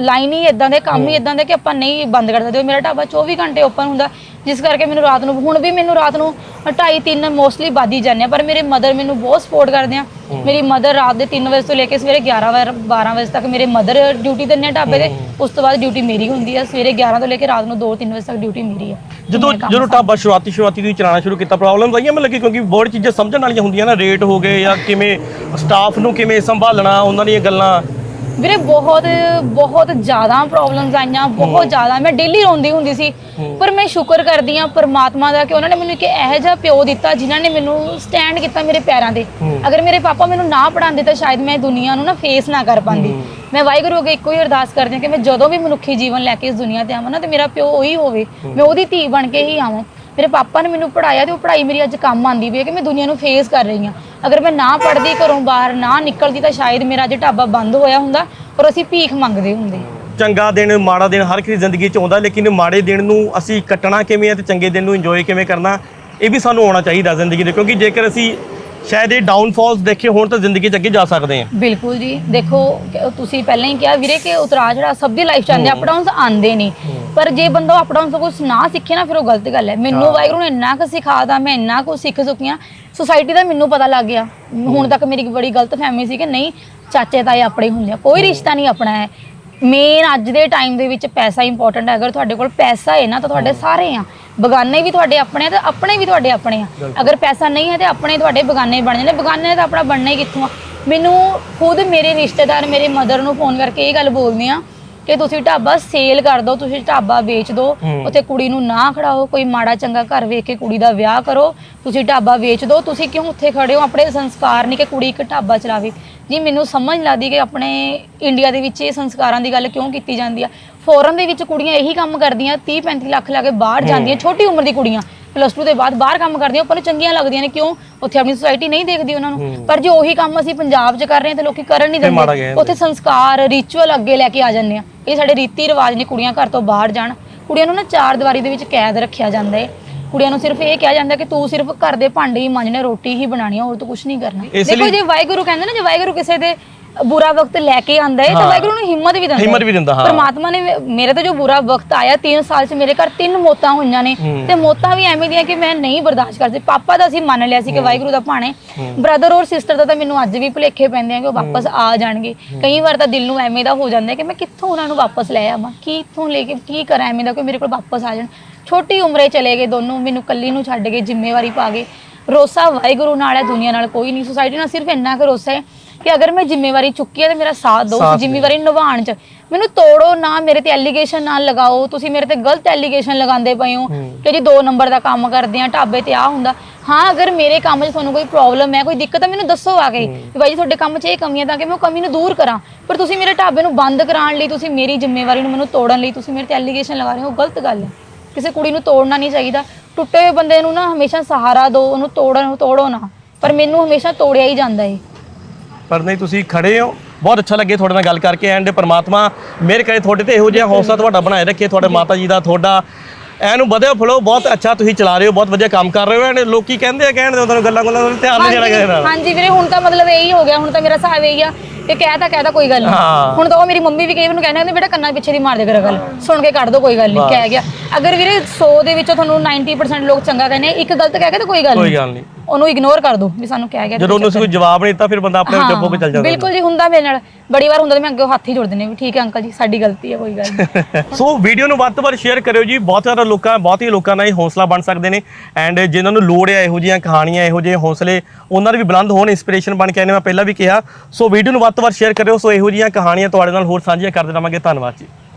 ਲਾਈਨ ਹੀ ਇਦਾਂ ਦੇ ਕੰਮ ਹੀ ਇਦਾਂ ਦੇ ਕਿ ਆਪਾਂ ਨਹੀਂ ਬੰਦ ਕਰ ਸਕਦੇ। ਮੇਰਾ ਢਾਬਾ 24 ਘੰਟੇ ਓਪਨ ਹੁੰਦਾ। ਜਿਸ ਕਰਕੇ ਮੈਨੂੰ ਰਾਤ ਨੂੰ ਹੁਣ ਵੀ ਮੈਨੂੰ ਰਾਤ ਨੂੰ 2:30 3 ਮੋਸਟਲੀ ਬਾਦੀ ਜਾਂਦੇ ਆ ਪਰ ਮੇਰੇ ਮਦਰ ਮੈਨੂੰ ਬਹੁਤ ਸਪੋਰਟ ਕਰਦੇ ਆ। ਮੇਰੀ ਮਦਰ ਰਾਤ ਦੇ 3 ਵਜੇ ਤੋਂ ਲੈ ਕੇ ਸਵੇਰੇ 11 ਵਜੇ 12 ਵਜੇ ਤੱਕ ਮੇਰੇ ਮਦਰ ਡਿਊਟੀ ਦਿੰਦੇ ਆ ਢਾਬੇ ਦੇ ਉਸ ਤੋਂ ਬਾਅਦ ਡਿਊਟੀ ਮੇਰੀ ਹੁੰਦੀ ਆ ਸਵੇਰੇ 11 ਤੋਂ ਲੈ ਕੇ ਰਾਤ ਨੂੰ 2 3 ਵਜੇ ਤੱਕ ਡਿਊਟੀ ਮੇਰੀ ਆ ਜਦੋਂ ਜਦੋਂ ਢਾਬਾ ਸ਼ੁਰੂਆਤੀ ਸ਼ੁਰੂਆਤੀ ਤੁਸੀਂ ਚਲਾਉਣਾ ਸ਼ੁਰੂ ਕੀਤਾ ਪ੍ਰੋਬਲਮਸ ਆਈਆਂ ਮੈਨੂੰ ਲੱਗੀ ਕਿਉਂਕਿ ਬਹੁਤ ਚੀਜ਼ਾਂ ਸਮਝਣ ਵਾਲੀਆਂ ਹੁੰਦੀਆਂ ਨਾ ਰੇਟ ਹੋ ਗਏ ਜਾਂ ਕਿਵੇਂ ਸਟਾਫ ਨੂੰ ਕਿਵੇਂ ਸੰਭਾਲਣਾ ਉਹਨਾਂ ਦੀਆਂ ਗੱਲਾਂ ਵੀਰੇ ਬਹੁਤ ਬਹੁਤ ਜ਼ਿਆਦਾ ਪ੍ਰੋਬਲਮਸ ਆਈਆਂ ਬਹੁਤ ਜ਼ਿਆਦਾ। ਮੈਂ ਡੇਲੀ ਰੋਂਦੀ ਹੁੰਦੀ ਸੀ ਪਰ ਮੈਂ ਸ਼ੁਕਰ ਕਰਦੀ ਆ ਪਰਮਾਤਮਾ ਦਾ ਕਿ ਉਹਨਾਂ ਨੇ ਮੈਨੂੰ ਇੱਕ ਇਹੋ ਜਿਹਾ ਪਿਓ ਦਿੱਤਾ ਜਿਨ੍ਹਾਂ ਨੇ ਮੈਨੂੰ ਸਟੈਂਡ ਕੀਤਾ ਮੇਰੇ ਪੈਰਾਂ ਤੇ। ਅਗਰ ਮੇਰੇ ਪਾਪਾ ਮੈਨੂੰ ਨਾ ਪੜਾਉਂਦੇ ਤਾਂ ਸ਼ਾਇਦ ਮੈਂ ਦੁਨੀਆ ਨੂੰ ਨਾ ਫੇਸ ਨਾ ਕਰ ਪਾਉਂਦੀ। ਮੈਂ ਵਾਹਿਗੁਰੂ ਅੱਗੇ ਇੱਕੋ ਹੀ ਅਰਦਾਸ ਕਰਦੀ ਹਾਂ ਕਿ ਮੈਂ ਜਦੋਂ ਵੀ ਮਨੁੱਖੀ ਜੀਵਨ ਲੈ ਕੇ ਇਸ ਦੁਨੀਆ ਤੇ ਆਵਾਂ ਨਾ ਤੇ ਮੇਰਾ ਪਿਓ ਉਹੀ ਹੋਵੇ। ਮੈਂ ਉਹਦੀ ਧੀ ਬਣ ਕੇ ਹੀ ਆਵਾਂ। ਮੇਰੇ ਪਾਪਾ ਨੇ ਮੈਨੂੰ ਪੜਾਇਆ ਤੇ ਉਹ ਪੜ੍ਹਾਈ ਮੇਰੀ ਅੱਜ ਕੰਮ ਆਂਦੀ ਪਈ ਹੈ ਕਿ ਮੈਂ ਦੁਨੀਆ ਨੂੰ ਫੇਸ ਕਰ ਰਹੀ ਹਾਂ। ਅਗਰ ਮੈਂ ਨਾ ਪੜ੍ਹਦੀ ਘਰੋਂ ਬਾਹਰ ਨਾ ਨਿਕਲਦੀ ਤਾਂ ਸ਼ਾਇਦ ਮੇਰਾ ਅੱਜ ਢਾਬਾ ਬੰਦ ਹੋਇਆ ਹੁੰਦਾ ਔਰ ਅਸੀਂ ਭੀਖ ਮੰਗਦੇ ਹੁੰਦੇ। ਚੰਗਾ ਦਿਨ ਮਾੜਾ ਦਿਨ ਹਰ ਕਿਸੇ ਦੀ ਜ਼ਿੰਦਗੀ 'ਚ ਆਉਂਦਾ ਲੇਕਿਨ ਮਾੜੇ ਦਿਨ ਨੂੰ ਅਸੀਂ ਕੱਟਣਾ ਕਿਵੇਂ ਹੈ ਤੇ ਚੰਗੇ ਦਿਨ ਨੂੰ ਇੰਜੋਏ ਕਿਵੇਂ ਕਰਨਾ ਇਹ ਵੀ ਸਾਨੂੰ ਆਉਣਾ ਚਾਹੀਦਾ ਜ਼ਿੰਦਗੀ ਦੇ ਕਿਉਂਕਿ ਜੇਕਰ ਅਸੀਂ ਸ਼ਾਇਦ ਇਹ ਡਾਊਨਫਾਲਸ ਦੇਖੇ ਹੋਣ ਤਾਂ ਜ਼ਿੰਦਗੀ 'ਚ ਅੱਗੇ ਜਾ ਸਕਦੇ ਹਾਂ। ਬਿਲਕੁਲ ਜੀ ਦੇਖੋ ਕਿ ਤੁਸੀਂ ਪਹਿਲਾਂ ਹੀ ਕਿਹਾ ਵੀਰੇ ਕਿ ਉਤਰਾਅ ਜਿਹੜਾ ਸਭ ਦੀ ਲਾਈਫ ਚ ਆਉਂਦੇ ਅਪ ਡਾਊਨਸ ਆਉਂਦੇ ਨਹੀਂ। ਪਰ ਜੇ ਬੰਦਾ ਅਪ ਡਾਊਨਸ ਕੁਝ ਨਾ ਸਿੱਖੇ ਨਾ ਫਿਰ ਉਹ ਗਲਤ ਗੱਲ ਹੈ। ਮੈਨੂੰ ਵਾਹਿਗੁਰੂ ਨੇ ਇੰਨਾ ਕੁ ਸਿਖਾਦਾ ਮੈਂ ਇੰਨਾ ਕੁ ਸਿੱਖ ਚੁੱਕੀ ਹਾਂ ਸੋਸਾਇਟੀ ਦਾ ਮੈਨੂੰ ਪਤਾ ਲੱਗ ਗਿਆ। ਹੁਣ ਤੱਕ ਮੇਰੀ ਬੜੀ ਗਲਤ ਫਹਿਮੀ ਸੀ ਕਿ ਨਹੀਂ ਚਾਚੇ ਤਾਏ ਆਪਣੇ ਹੁੰਦੇ ਆ। ਕੋਈ ਰਿਸ਼ਤਾ ਨਹੀਂ ਆਪਣਾ ਹੈ। ਮੇਨ ਅੱਜ ਦੇ ਟਾਈਮ ਦੇ ਵਿੱਚ ਪੈਸਾ ਇੰਪੋਰਟੈਂਟ ਹੈ। ਅਗਰ ਤੁਹਾਡੇ ਕੋਲ ਪੈਸਾ ਹੈ ਨਾ ਤਾਂ ਤੁਹਾਡੇ ਸਾਰੇ ਆ। ਬਗਾਨੇ ਵੀ ਤੁਹਾਡੇ ਆਪਣੇ ਆ ਤੇ ਆਪਣੇ ਵੀ ਤੁਹਾਡੇ ਆਪਣੇ ਆ। ਅਗਰ ਪੈਸਾ ਨਹੀਂ ਹੈ ਤੇ ਆਪਣੇ ਤੁਹਾਡੇ ਬਗਾਨੇ ਬਣ ਜਾਂਦੇ। ਬਗਾਨੇ ਤਾਂ ਆਪਣਾ ਬਣਨਾ ਹੀ ਕਿੱਥੋਂ ਆ? ਮੈਨੂੰ ਖੁਦ ਮੇਰੇ ਰਿਸ਼ਤੇਦਾਰ ਮੇਰੇ ਮਦਰ ਨੂੰ ਫੋਨ ਕਰਕੇ ਇਹ ਗੱਲ ਬੋਲਦੇ ਆ ਕਿ ਤੁਸੀਂ ਢਾਬਾ ਸੇਲ ਕਰ ਦਿਓ ਤੁਸੀਂ ਢਾਬਾ ਵੇਚ ਦਿਓ ਉੱਥੇ ਕੁੜੀ ਨੂੰ ਨਾ ਖੜਾਓ ਕੋਈ ਮਾੜਾ ਚੰਗਾ ਘਰ ਵੇਖ ਕੇ ਕੁੜੀ ਦਾ ਵਿਆਹ ਕਰੋ ਤੁਸੀਂ ਢਾਬਾ ਵੇਚ ਦਿਓ ਤੁਸੀਂ ਕਿਉਂ ਉੱਥੇ ਖੜੇ ਹੋ? ਆਪਣੇ ਸੰਸਕਾਰ ਨਹੀਂ ਕਿ ਕੁੜੀ ਇੱਕ ਢਾਬਾ ਚਲਾਵੇ। ਜੀ ਮੈਨੂੰ ਸਮਝ ਲੱਗਦੀ ਕਿ ਆਪਣੇ ਇੰਡੀਆ ਦੇ ਵਿੱਚ ਇਹ ਸੰਸਕਾਰਾਂ ਦੀ ਗੱਲ ਕਿਉਂ ਕੀਤੀ ਜਾਂਦੀ ਆ? ਫੋਰਨ ਦੇ ਵਿੱਚ ਕੁੜੀਆਂ ਇਹੀ ਕੰਮ ਕਰਦੀਆਂ 30 35 ਲੱਖ ਲਾ ਕੇ ਬਾਹਰ ਜਾਂਦੀਆਂ ਛੋਟੀ ਉਮਰ ਦੀ ਕੁੜੀਆਂ। ਪਲੱਸ 2 ਦੇ ਬਾਅਦ ਬਾਹਰ ਕੰਮ ਕਰਦੀਆਂ ਪਰ ਚੰਗੀਆਂ ਲੱਗਦੀਆਂ ਨੇ ਕਿਉਂ? ਉੱਥੇ ਆਪਣੀ ਸੁਸਾਇਟੀ ਨਹੀਂ ਦੇਖਦੀ ਉਹਨਾਂ ਨੂੰ। ਪਰ ਜੇ ਉਹੀ ਕੰਮ ਅਸੀਂ ਪੰਜਾਬ 'ਚ ਕਰ ਰਹੇ ਹਾਂ ਤੇ ਲੋਕੀ ਕਰਨ ਨਹੀਂ ਮਾੜਾ ਦਿੰਦੇ। ਕਹਿੰਦੇ। ਉੱਥੇ ਸੰਸਕਾਰ ਰਿਚੁਅਲ ਅੱਗੇ ਲੈ ਕੇ ਆ ਜਾਂਦੇ ਆ। ਇਹ ਸਾਡੇ ਰੀਤੀ ਰਿਵਾਜ ਨੇ ਕੁੜੀਆਂ ਘਰ ਤੋਂ ਬਾਹਰ ਜਾਣ। ਕੁੜੀਆਂ ਨੂੰ ਨਾ ਚਾਰ ਦੀਵਾਰੀ ਦੇ ਵਿੱਚ ਕੈਦ ਰੱਖਿਆ ਜਾਂਦਾ ਹੈ ਕੁੜੀਆਂ ਨੂੰ ਸਿਰਫ ਇਹ ਕਿਹਾ ਜਾਂਦਾ ਕਿ ਤੂੰ ਸਿਰਫ ਘਰ ਦੇ ਭਾਂਡੇ ਹੀ ਮਾਂਜਣੇ ਰੋਟੀ ਹੀ ਬਣਾਉਣੀ ਆ ਹੋਰ ਤੂੰ ਕੁਝ ਨਹੀਂ ਕਰਨਾ। ਇਸ ਦੇਖੋ ਲਈ- ਜੇ ਵਾਹਿਗੁਰੂ ਕਹਿੰਦੇ ਨਾ ਜੇ ਵਾਹਿਗੁਰੂ ਕਿਸੇ ਦੇ ਬੁਰਾ ਵਕਤ ਲੈ ਕੇ ਆਂਦਾ ਹੈ ਤਾਂ ਹਾਂ। ਵਾਹਿਗੁਰੂ ਨੂੰ ਹਿੰਮਤ ਵੀ ਦਿੰਦਾ ਹੈ। ਹਿੰਮਤ ਵੀ ਦਿੰਦਾ, ਹਾਂ। ਪਰਮਾਤਮਾ ਨੇ ਮੇਰੇ ਤੇ ਜੋ ਬੁਰਾ ਵਕਤ ਆਇਆ 3 ਸਾਲ 'ਚ ਮੇਰੇ ਘਰ ਤਿੰਨ ਮੌਤਾਂ ਹੋਈਆਂ ਨੇ। ਤੇ ਮੌਤਾਂ ਵੀ ਐਵੇਂ ਦੀਆਂ ਕਿ ਮੈਂ ਨਹੀਂ ਬਰਦਾਸ਼ਤ ਕਰ ਸਕਦੀ। ਪਾਪਾ ਦਾ ਅਸੀਂ ਮੰਨ ਲਿਆ ਸੀ ਕਿ ਵਾਹਿਗੁਰੂ ਦਾ ਭਾਣੇ ਬ੍ਰਦਰ ਔਰ ਸਿਸਟਰ ਦਾ ਤਾਂ ਮੈਨੂੰ ਅੱਜ ਵੀ ਭੁਲੇਖੇ ਪੈਂਦੇ ਆ ਕਿ ਉਹ ਵਾਪਸ ਆ ਜਾਣਗੇ। ਕਈ ਵਾਰ ਤਾਂ ਦਿਲ ਨੂੰ ਐਵੇਂ ਦਾ ਹੋ ਜਾਂਦਾ ਕਿ ਮੈਂ ਕਿੱਥੋਂ ਉਹਨਾਂ ਨੂੰ ਵਾਪਸ ਲੈ ਆਵਾਂ? ਕੀ ਇੱਥੋਂ ਲੈ ਕੇ ਕੀ ਕਰਾਂ ਐਵੇਂ ਦਾ ਕਿ ਮੇਰੇ ਕੋਲ ਵਾਪਸ ਆ ਜਾਣ? ਛੋਟੀ ਉਮਰੇ ਚਲੇ ਗਏ ਦੋਨੋਂ ਮੈਨੂੰ ਕੱਲੀ ਨੂੰ ਛੱਡ ਕੇ ਜ਼ਿੰਮੇਵਾਰੀ ਪਾ ਗਏ। ਰੋਸਾ ਵਾਹਿਗੁਰੂ ਨਾਲ ਹੈ ਦੁਨੀਆ ਨਾਲ ਕੋਈ ਨਹੀਂ। ਸੁਸਾਇਟੀ ਨਾਲ ਸਿਰਫ ਇੰਨਾ ਕੁ ਰੋਸਾ ਹੈ ਕਿ ਅਗਰ ਮੈਂ ਜ਼ਿੰਮੇਵਾਰੀ ਚੁੱਕੀ ਹੈ ਤੇ ਮੇਰਾ ਸਾਥ ਦਿਓ ਉਸ ਜ਼ਿੰਮੇਵਾਰੀ ਨਿਭਾਉਣ ਚ। ਮੈਨੂੰ ਤੋੜੋ ਨਾ ਮੇਰੇ ਤੇ ਐਲੀਗੇਸ਼ਨ ਨਾ ਲਗਾਓ। ਤੁਸੀਂ ਮੇਰੇ ਤੇ ਗਲਤ ਐਲੀਗੇਸ਼ਨ ਲਗਾਉਂਦੇ ਪਏ ਹੋ ਕਿ ਜੀ ਦੋ ਨੰਬਰ ਦਾ ਕੰਮ ਕਰਦੇ ਆ ਢਾਬੇ ਤੇ ਆ ਹੁੰਦਾ। ਹਾਂ ਅਗਰ ਮੇਰੇ ਕੰਮ 'ਚ ਤੁਹਾਨੂੰ ਕੋਈ ਪ੍ਰੋਬਲਮ ਹੈ ਕੋਈ ਦਿੱਕਤ ਹੈ ਮੈਨੂੰ ਦੱਸੋ ਆ ਕੇ ਵੀ ਬਾਈ ਜੀ ਤੁਹਾਡੇ ਕੰਮ 'ਚ ਇਹ ਕਮੀਆਂ ਤਾਂ ਕਿ ਮੈਂ ਉਹ ਕਮੀ ਨੂੰ ਦੂਰ ਕਰਾਂ। ਪਰ ਤੁਸੀਂ ਮੇਰੇ ਢਾਬੇ ਨੂੰ ਬੰਦ ਕਰਾਉਣ ਲਈ ਤੁਸੀਂ ਮੇਰੀ ਜ਼ਿੰਮੇਵਾਰੀ ਨੂੰ ਮੈਨੂੰ ਤੋੜਨ ਲਈ ਤੁਸੀਂ ਮੇਰੇ ਤੇ ਐਲੀਗੇਸ਼ਨ ਲਗਾ ਰਹੇ ਹੋ ਗਲਤ ਗੱਲ ਹੈ। ਕਿਸੇ ਕੁੜੀ ਨੂੰ ਤੋੜਨਾ ਨਹੀਂ ਚਾਹੀਦਾ। ਟੁੱਟੇ ਹੋਏ ਬੰਦੇ ਨੂੰ ਨਾ ਹਮੇਸ਼ਾ ਸਹਾਰਾ ਦਿਓ ਉਹਨੂੰ ਤੋੜਨ ਤੋੜੋ ਨਾ। ਪਰ ਮੈਨੂੰ ਹਮੇਸ਼ਾ ਤੋੜਿਆ ਹੀ ਜਾਂਦਾ ਹੈ ਪਰ ਨਹੀਂ ਤੁਸੀਂ ਖੜੇ ਹੋ। ਬਹੁਤ ਅੱਛਾ ਲੱਗੇ ਤੁਹਾਡੇ ਨਾਲ ਗੱਲ ਕਰਕੇ ਐਂਡ ਪ੍ਰਮਾਤਮਾ ਮਿਹਰ ਕਰੇ ਤੁਹਾਡੇ ਤੇ ਇਹੋ ਜਿਹਾ ਹੌਸਲਾ ਤੁਹਾਡਾ ਬਣਾਏ ਰੱਖੇ ਤੁਹਾਡੇ ਮਾਤਾ ਜੀ ਦਾ ਤੁਹਾਡਾ। ਐਨੂੰ ਵਧਿਆ ਫਲੋ ਬਹੁਤ ਅੱਛਾ ਤੁਸੀਂ ਚਲਾ ਰਹੇ ਹੋ ਬਹੁਤ ਵਧੀਆ ਕੰਮ ਕਰ ਰਹੇ ਹੋ ਐਂਡ ਲੋਕੀ ਕਹਿੰਦੇ ਆ ਕਹਿਣ ਦੇ ਉਹਨਾਂ ਨੂੰ ਗੱਲਾਂ ਗੱਲਾਂ ਨੂੰ ਧਿਆਨ ਨਹੀਂ ਦੇਣਾ ਕਿਸੇ ਨਾਲ ਹਾਂਜੀ ਵੀਰੇ ਹੁਣ ਤਾਂ ਮਤਲਬ ਇਹੀ ਹੋ ਗਿਆ ਹੁਣ ਤਾਂ ਮੇਰਾ ਹਿਸਾਬ ਇਹੀ ਆ ਕਿ ਕਹਿਤਾ ਕਹਿਤਾ ਕੋਈ ਗੱਲ। ਨਹੀਂ। ਹੁਣ ਤਾਂ ਉਹ ਮੇਰੀ ਮੰਮੀ ਵੀ ਕਈ ਮੈਨੂੰ ਕਹਿੰਦੇ ਹੁੰਦੇ ਬੇਟਾ ਕੰਨਾਂ ਪਿੱਛੇ ਦੀ ਮਾਰ ਦੇ ਕਰ ਗੱਲ ਸੁਣ ਕੇ ਕੱਢ ਦੋ ਕੋਈ ਗੱਲ ਨਹੀਂ ਕਹਿ ਗਿਆ। ਅਗਰ ਵੀਰੇ 100 ਦੇ ਵਿੱਚੋਂ ਤੁਹਾਨੂੰ 90% ਲੋਕ ਚੰਗਾ ਕਹਿੰਦੇ ਇੱਕ ਗਲਤ ਕਹਿ ਕੇ ਤਾਂ ਕੋਈ ਗੱਲ ਕੋਈ ਨਹੀਂ। ਗੱਲ ਨਹੀਂ। ਉਹਨੂੰ ਇਗਨੋਰ ਕਰ ਦੋ ਵੀ ਸਾਨੂੰ ਕਹਿ ਗਿਆ ਜਦੋਂ ਉਹਨੂੰ ਕੋਈ ਜਵਾਬ ਨਹੀਂ ਦਿੱਤਾ ਫਿਰ ਬੰਦਾ ਆਪਣੇ ਹੋ ਕੇ ਚੱਲ ਜਾਂਦਾ ਬਿਲਕੁਲ ਜੀ ਹੁੰਦਾ। ਮੇਰੇ ਨਾਲ। ਬੜੀ ਵਾਰ ਹੁੰਦਾ ਤੇ ਮੈਂ ਅੱਗੇ ਹੱਥ ਹੀ ਜੋੜ ਹਾਂ ਵੀ ਠੀਕ ਹੈ ਅੰਕਲ ਜੀ ਸਾਡੀ ਗਲਤੀ ਹੈ ਕੋਈ ਗੱਲ ਨਹੀਂ। ਸੋ ਵੀਡੀਓ ਨੂੰ ਵੱਧ ਤੋਂ ਵੱਧ ਸ਼ੇਅਰ ਕਰਿਓ ਜੀ। ਬਹੁਤ ਸਾਰਾ ਲੋਕਾਂ ਬਹੁਤ ਹੀ ਲੋਕਾਂ ਦਾ ਇਹ ਹੌਸਲਾ ਬਣ ਸਕਦੇ ਨੇ। ਐਂਡ ਜਿਨ੍ਹਾਂ ਨੂੰ ਲੋੜ ਹੈ ਇਹੋ ਜਿਹੀਆਂ ਕਹਾਣੀਆਂ ਇਹੋ ਜਿਹੇ ਹੌਸਲੇ ਉਹਨਾਂ ਦੇ ਵੀ ਬੁਲੰਦ ਹੋਣ ਇਨਸਪੀਰੇਸ਼ਨ ਬਣ ਕੇ ਆਨੇ ਮੈਂ ਪਹਿਲਾਂ ਵੀ ਕਿਹਾ। ਸੋ ਵੀਡੀਓ ਨੂੰ ਵੱਧ ਤੋਂ ਵੱਧ ਸ਼ੇਅਰ ਕਰਿਓ। ਸੋ ਇਹੋ ਜਿਹੀਆਂ ਕਹਾਣੀਆਂ ਤੁਹਾਡੇ ਨਾਲ ਹੋਰ ਸਾਂਝੀਆਂ ਕਰਦੇ ਰਵਾਂਗੇ। ਧੰਨਵਾਦ ਜੀ।